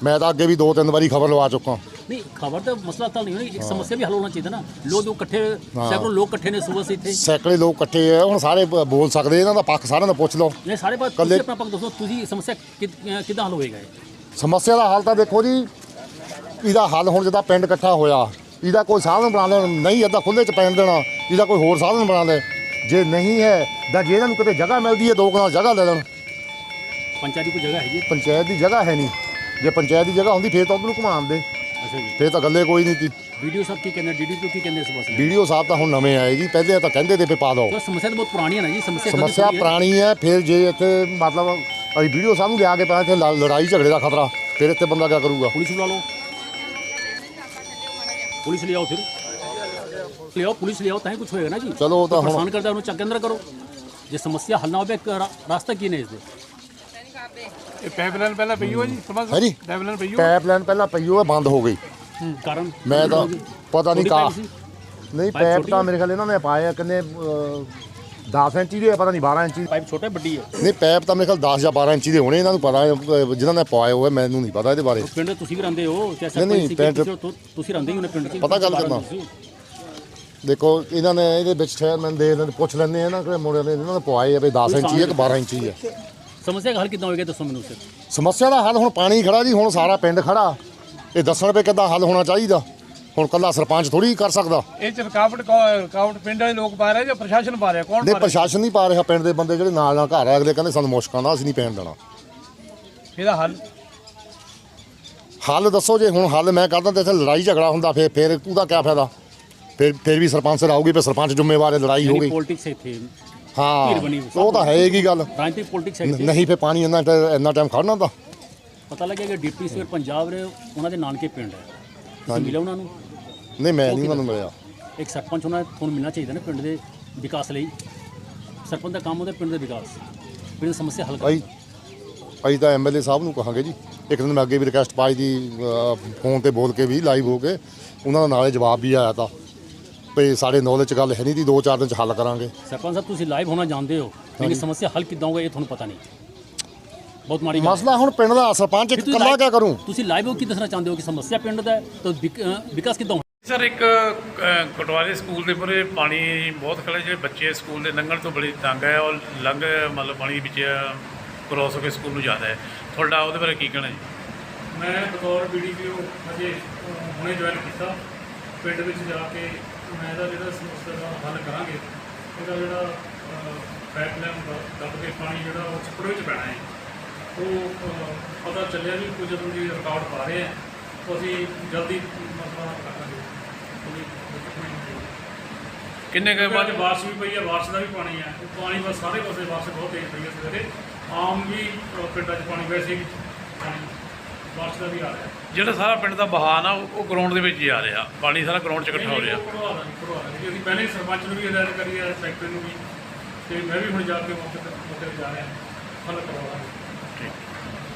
ਮੈਂ ਤਾਂ ਅੱਗੇ ਵੀ ਦੋ ਤਿੰਨ ਵਾਰੀ ਖਬਰ ਲਵਾ ਚੁੱਕਾ ਨਹੀਂ ਖਬਰ ਤਾਂ ਮਸਲਾ ਤਾਂ ਨਹੀਂ ਹੋਣੀ ਇੱਕ। ਸਮੱਸਿਆ ਵੀ ਹੱਲ ਹੋਣਾ ਚਾਹੀਦਾ ਨਾ। ਲੋਕ ਇਕੱਠੇ। ਸੈਕੜੋ ਲੋਕ ਇਕੱਠੇ ਨੇ ਸਵੇਰ ਸੇ ਇੱਥੇ। ਸੈਂਕੜੇ ਲੋਕ ਇਕੱਠੇ ਆ ਹੁਣ ਸਾਰੇ ਬੋਲ ਸਕਦੇ ਇਹਨਾਂ ਦਾ ਪੱਖ ਸਾਰਿਆਂ ਦਾ ਪੁੱਛ ਲਓ। ਇਹ ਸਾਰੇ ਬਾਤ ਇਕੱਲੇ- ਤੁਸੀਂ ਆਪਣਾ ਪੱਖ ਦੱਸੋ ਤੁਸੀਂ ਸਮੱਸਿਆ ਕਿਦ- ਹੱਲ ਹੋਏਗਾ ਇਹ? ਸਮੱਸਿਆ ਦਾ ਹੱਲ ਤਾਂ ਦੇਖੋ ਜੀ ਇਹਦਾ ਹੱਲ ਹੁਣ ਜਿੱਦਾਂ ਪਿੰਡ ਇਕੱਠਾ ਹੋਇਆ ਇਹਦਾ ਕੋਈ ਸਾਧਨ ਬਣਾ ਲੈਣ ਨਹੀਂ ਏਦਾਂ ਖੁੱਲੇ ਚ ਪੈਣ ਦੇਣਾ ਇਹਦਾ ਕੋਈ ਹੋਰ ਸਾਧਨ ਬਣਾ ਲੈ। ਜੇ ਨਹੀਂ ਹੈ ਤਾਂ ਜੇ ਇਹਨਾਂ ਨੂੰ ਕਿਤੇ ਜਗ੍ਹਾ ਮਿਲਦੀ ਹੈ ਦੋ ਕਨਾਲ ਜਗ੍ਹਾ ਲੈ ਲੈਣ। ਪੰਚਾਇਤ ਦੀ ਕੋਈ ਜਗ੍ਹਾ ਹੈਗੀ ਹੈ? ਪੰਚਾਇਤ ਦੀ ਜਗ੍ਹਾ ਹੈ ਨਹੀਂ। ਜੇ ਪੰਚਾਇਤ ਦੀ ਜਗ੍ਹਾ ਹੁੰਦੀ ਫੇਰ ਤਾਂ ਉਹਨੂੰ ਘੁਮਾਉਣ ਦੇ। ਅੱਛਾ ਜੀ। ਫੇਰ ਤਾਂ ਗੱਲੇ ਕੋਈ ਨਹੀਂ ਸੀ ਵੀਡੀਓ ਸਾਹਿਬ ਕੀ ਕਹਿੰਦੇ? ਡੀਡੀਪੀ ਕੀ ਕਹਿੰਦੇ ਇਸ ਮਸਲੇ ਵੀਡੀਓ ਸਾਹਿਬ ਤਾਂ ਹੁਣ ਨਵੇਂ ਆਏ ਜੀ ਪਹਿਲੇ ਤਾਂ ਕਹਿੰਦੇ ਤੇ ਵੀ ਪਾ ਦਿਓ। ਤਾਂ ਸਮੱਸਿਆ ਤਾਂ ਬਹੁਤ ਪੁਰਾਣੀ ਹੈ ਨਾ ਜੀ ਸਮੱਸਿਆ ਕਦੋਂ ਸਮੱਸਿਆ ਸ਼ੁਰੂ ਹੋਈ ਹੈ? ਪੁਰਾਣੀ ਹੈ ਫਿਰ ਜੇ ਇੱਥੇ ਮਤਲਬ ਅਸੀਂ ਵੀਡੀਓ ਸਾਹਿਬ ਨੂੰ ਲਿਆ ਕੇ ਪਤਾ ਇੱਥੇ ਲ- ਲੜਾਈ ਝਗੜੇ ਦਾ ਖਤਰਾ ਫਿਰ ਇੱਥੇ ਬੰਦਾ ਕੀ ਕਰੂਗਾ? ਪੁਲਿਸ ਬੁਲਾ ਲਓ। ਪੁਲਿਸ ਲੈ ਆਓ ਫਿਰ। ਲੈ ਆਓ ਪੁਲਿਸ ਲੈ ਆਓ ਤਾਂ ਹੀ ਕੁਝ ਹੋਏਗਾ ਨਾ ਜੀ। ਚਲੋ ਉਹ ਤਾਂ ਹੁਣ- ਪਰੇਸ਼ਾਨ ਕਰਦਾ ਉਹਨੂੰ ਚੱਕ ਕੇ ਅੰਦਰ ਕਰੋ। ਜੇ ਸਮੱਸਿਆ ਹੱਲ ਨਾ ਹੋਵੇ ਇੱਕ ਰਾ- ਰਾਸਤਾ ਕੀ ਨੇ ਇਸ ਦੇ? ਇਹ ਪਾਈਪਲਾਈਨ ਪਹਿਲਾਂ ਪਈ ਹੋਈ ਜੀ ਸਮਝ ਹੈ ਜੀ ਪਾਈਪਲਾਈਨ ਪਈ ਹੋਈ। ਪਾਈਪਲਾਈਨ ਪਹਿਲਾਂ ਪਈ ਉਹ ਬੰਦ ਹੋ ਗਈ। ਕਾਰਨ? ਮੈਂ ਤਾਂ ਪਤਾ ਨਹੀਂ ਕਾ ਪਾਈਪ? ਨਹੀਂ ਪਾਈਪ ਪੈਪ ਛੋਟੀ ਤਾਂ? ਮੇਰੇ ਖਿਆਲ ਇਹਨਾਂ ਨੇ ਪਾਏ ਕਿੰਨੇ 10 ਇੰਚੀ ਦੇ ਆ, ਪਤਾ ਨਹੀਂ 12 ਇੰਚੀ ਪਾਈਪ ਛੋਟਾ ਵੱਡੀ ਹੈ? ਨਹੀਂ ਪੈਪ ਤਾਂ ਮੇਰੇ ਖਿਆਲ 10 ਜਾਂ 12 ਇੰਚੀ ਦੇ ਹੋਣੇ ਇਹਨਾਂ ਨੂੰ ਪਤਾ ਅਹ, ਜਿਨ੍ਹਾਂ ਨੇ ਪਾਏ ਹੋਏ ਮੈਨੂੰ ਨਹੀਂ ਪਤਾ ਇਹਦੇ ਬਾਰੇ। ਪਿੰਡ ਤੁਸੀਂ ਵੀ ਰਹਿੰਦੇ ਹੋ ਤੇ ਐਸਾ ਨਹੀਂ, ਕੋਈ ਨਹੀਂ, ਸੀ ਪਿੰਡ- ਤੁਸੀਂ- ਰਹਿੰਦੇ ਹੀ ਹੋ ਪਿੰਡ 'ਚ? ਪਤਾ ਗੱਲ ਕਰਨਾ। ਤੁਸੀਂ। ਦੇਖੋ ਇਹਨਾਂ ਨੇ ਇਹਦੇ ਵਿੱਚ ਚੇਅਰਮੈਨ ਦੇ ਇਹਨਾਂ ਨੂੰ ਪੁੱਛ ਲੈਂਦੇ ਆ ਨਾ ਕਿ ਮੁੰਡੇ ਨੇ ਇਹਨਾਂ ਨੇ ਪਵਾਏ ਆ ਵੀ 10 ਇੰਚੀ ਹੈ ਕਿ 12 ਇੰਚੀ ਹੈ। ਸਮੱਸਿਆ ਦਾ ਹੱਲ ਕਿੱਦਾਂ ਹੋਏਗਾ ਦੱਸੋ ਮੈਨੂੰ ਸਰ। ਸਮੱਸਿਆ ਦਾ ਹੱਲ ਹੁਣ ਪਾਣੀ ਖੜਾ ਜੀ ਹੁਣ ਸਾਰਾ ਪਿੰਡ ਖੜਾ। ਇਹ ਦੱਸਣ ਵੀ ਕਿੱਦਾਂ ਹੱਲ ਹੋਣਾ ਚਾਹੀਦਾ? ਹੁਣ ਕੱਲਾ ਸਰਪੰਚ ਥੋੜੀ ਕਰ ਸਕਦਾ। ਇਹ ਚ ਰੁਕਾਵਟ ਕੌ- ਰੁਕਾਵਟ ਪਿੰਡ ਵਾਲੇ ਲੋਕ ਪਾ ਰਹੇ ਜਾਂ ਪ੍ਰਸ਼ਾਸਨ ਪਾ ਰਿਹਾ? ਕੌਣ ਨਹੀਂ ਪਾ ਰਿਹਾ? ਪ੍ਰਸ਼ਾਸਨ ਨਹੀਂ ਪਾ ਰਿਹਾ ਪਿੰਡ ਦੇ ਬੰਦੇ ਜਿਹੜੇ ਨਾਲ ਨਾਲ ਘਰ ਆ ਅਗਲੇ ਕਹਿੰਦੇ ਸਾਨੂੰ ਮੁਸ਼ਕਾਂ ਦਾ ਅਸੀਂ ਨਹੀਂ ਪੈਣ ਦੇਣਾ। ਇਹਦਾ ਹੱਲ? ਹੱਲ ਦੱਸੋ ਜੇ ਹੁਣ ਹੱਲ ਮੈਂ ਕਰਦਾ ਤੇ ਇੱਥੇ ਲੜਾਈ ਝਗੜਾ ਹੁੰਦਾ ਫਿਰ ਫਿਰ ਉਹਦਾ ਕੀ ਫਾਇਦਾ? ਫਿਰ ਫਿਰ ਵੀ ਸਰਪੰਚ ਰਹੂਗੀ ਫਿਰ ਸਰਪੰਚ ਜ਼ਿੰਮੇਵਾਰ ਹੈ ਲੜਾਈ ਹੋ ਗਈ। ਪੋਲਿਟਿਕਸ ਇੱਥੇ ਹਾਂ ਧਿਰ ਬਣੀ ਹੋਈ, ਉਹ ਤਾਂ ਹੈ ਹੀ ਗੱਲ। ਰਾਜਨੀਤਿਕ ਪੋਲਿਟਿਕਸ ਹੈ ਨ- ਇੱਥੇ। ਨਹੀਂ ਫਿਰ ਪਾਣੀ ਇੰਨਾ ਟ- ਇੰਨਾ ਟਾਈਮ ਖੜਨਾ ਤਾਂ ਪਤਾ ਲੱਗਿਆ ਕਿ ਡਿਪਟੀ ਸਪੀਕਰ ਪੰਜਾਬ ਦੇ ਉਹਨਾਂ ਦੇ ਨਾਨਕੇ ਪਿੰਡ ਹੈ। ਤੁਸੀਂ ਹਾਂਜੀ। ਮਿਲੇ ਉਹਨਾਂ ਨੂੰ। ਨਹੀਂ ਮੈਂ ਨਹੀਂ ਉਹਨਾਂ ਨੂੰ ਕਿੱਦਾਂ? ਮਿਲਿਆ। ਇੱਕ ਸਰਪੰਚ ਉਹਨਾਂ ਤੁਹਾਨੂੰ ਮਿਲਣਾ ਚਾਹੀਦਾ ਨਾ ਪਿੰਡ ਦੇ ਵਿਕਾਸ ਲਈ। ਸਰਪੰਚ ਦਾ ਕੰਮ ਹੁੰਦਾ ਪਿੰਡ ਦੇ ਵਿਕਾਸ ਪਿੰਡ ਦੀ ਸਮੱਸਿਆ ਹੱਲ ਅਸੀਂ ਅਸੀਂ ਤਾਂ ਐਮਐਲਏ ਸਾਹਿਬ ਨੂੰ ਕਹਾਂਗੇ ਜੀ। ਇੱਕ ਦਿਨ ਮੈਂ ਅੱਗੇ ਵੀ ਰਿਕੁਐਸਟ ਪਾਈ ਦੀ ਫੋਨ ਤੇ ਬੋਲ ਕੇ ਵੀ ਲਾਈਵ ਹੋ ਕੇ ਉਹਨਾਂ ਦਾ ਨਾਲੇ ਜਵਾਬ ਵੀ ਆਇਆ ਤਾਂ। ਵੀ ਸਾਡੇ ਨੌਲੇਜ ਚ ਗੱਲ ਹੈ ਨਹੀਂ ਦੀ ਦੋ ਚਾਰ ਦਿਨ ਚ ਹੱਲ ਕਰਾਂਗੇ। ਸਰਪੰਚ ਸਾਹਿਬ ਤੁਸੀਂ ਲਾਈਵ ਹੋਣਾ ਜਾਣਦੇ ਹੋ ਲੇਕਿਨ ਸਮੱਸਿਆ ਹੱਲ ਕਿੱਦਾਂ ਹੋਊਗਾ ਇਹ ਤੁਹਾਨੂੰ ਪਤਾ ਨਹੀਂ। ਬਹੁਤ ਮਾੜੀ ਗੱਲ। ਮਸਲਾ ਹੁਣ ਪਿੰਡ ਦਾ ਸਰਪੰਚ ਇਕੱਲਾ ਕਿਆ ਕਰੂੰ? ਤੁਸੀਂ ਲਾਈਵ ਹੋ ਕੀ ਦੱਸਣਾ ਚਾਹੁੰਦੇ ਹੋ ਕਿ ਸਮੱਸਿਆ ਪਿੰਡ ਦਾ ਹੈ? ਤਾਂ ਵਿਕਾਸ ਕਿੱਦਾਂ ਸਰ ਇੱਕ ਅ, ਕਟਵਾਰੇ ਸਕੂਲ ਦੇ ਪੂਰੇ ਪਾਣੀ ਬਹੁਤ ਖੜਾ ਜਿਹੜੇ ਬੱਚੇ ਸਕੂਲ ਦੇ ਲੰਘਣ ਤੋਂ ਬੜੀ ਤੰਗ ਹੈ ਔਰ ਲੰਘ ਮਤਲਬ ਪਾਣੀ ਵਿੱਚ ਕ੍ਰੋਸ ਹੋ ਕੇ ਸਕੂਲ ਨੂੰ ਜਾਂਦਾ ਹੈ। ਤੁਹਾਡਾ ਉਹਦੇ ਬਾਰੇ ਕੀ ਕਹਿਣਾ ਜੀ ਮੈਂ ਬਤੌਰ ਬੀਡੀਪੀਓ ਅਜੇ ਹੁਣੇ ਜੁਆਇਨ ਕੀਤਾ। ਪਿੰਡ ਵਿੱਚ ਜਾ ਕੇ ਮੈਂ ਇਹਦਾ ਜਿਹੜਾ ਸਮੱਸਿਆ ਦਾ ਹੱਲ ਕਰਾਂਗੇ ਇਹਦਾ ਜਿਹੜਾ ਪਾਈਪਲਾਈਨ ਦੱਬ ਕੇ ਪਾਣੀ ਜਿਹੜਾ ਉਹ ਛੱਪੜ ਵਿੱਚ ਪੈਣਾ ਹੈ। ਉਹ ਪਤਾ ਚੱਲਿਆ ਵੀ ਕੁਝ ਜਦੋਂ ਦੀ ਰਿਕਾਰਡ ਪਾ ਰਹੇ ਆ ਅਸੀਂ ਜਲਦੀ ਮਸਲਾ ਹੱਲ ਕਰਾਂਗੇ ਕੋਈ ਦਿੱਕਤ ਨਹੀਂ ਹੋਊਗੀ। ਕਿੰਨੇ ਕੁ ਅੱਜ ਬਾਅਦ ਬਾਰਿਸ਼ ਵੀ ਪਈ ਹੈ ਬਾਰਿਸ਼ ਦਾ ਵੀ ਪਾਣੀ ਹੈ ਉਹ ਪਾਣੀ ਬਸ ਸਾਰੇ ਪਾਸੇ ਬਾਰਿਸ਼ ਬਹੁਤ ਤੇਜ਼ ਪਈ ਹੈ ਸਵੇਰੇ। ਆਮ ਵੀ ਅਹ, ਪਿੰਡਾਂ 'ਚ ਪਾਣੀ ਵੈਸੇ ਵੀ ਪਾਣੀ ਬਾਰਿਸ਼ ਦਾ ਵੀ ਆ ਰਿਹਾ। ਜਿਹੜਾ ਸਾਰਾ ਪਿੰਡ ਦਾ ਬਹਾਨ ਆ ਉਹ ਗਰਾਊਂਡ ਦੇ ਵਿੱਚ ਹੀ ਆ ਰਿਹਾ। ਪਾਣੀ ਸਾਰਾ ਗਰਾਊਂਡ 'ਚ ਇਕੱਠਾ ਹੋ ਰਿਹਾ। ਦਾਂਗੇ ਦਾਂਗੇ। ਅਸੀਂ ਪਹਿਲੇ ਹੀ ਸਰਪੰਚ ਨੂੰ ਵੀ ਹਦਾਇਤ ਕਰੀ ਸੈਕਟਰੀ ਨੂੰ ਵੀ। ਤੇ ਮੈਂ ਵੀ ਹੁਣ ਜਾ ਕੇ ਮੌਕੇ ਤੇ ਮੌਕੇ ਤੇ ਜਾ ਰਿਹਾ। ਹੱਲ ਕਰਵਾ ਦਾਂਗੇ।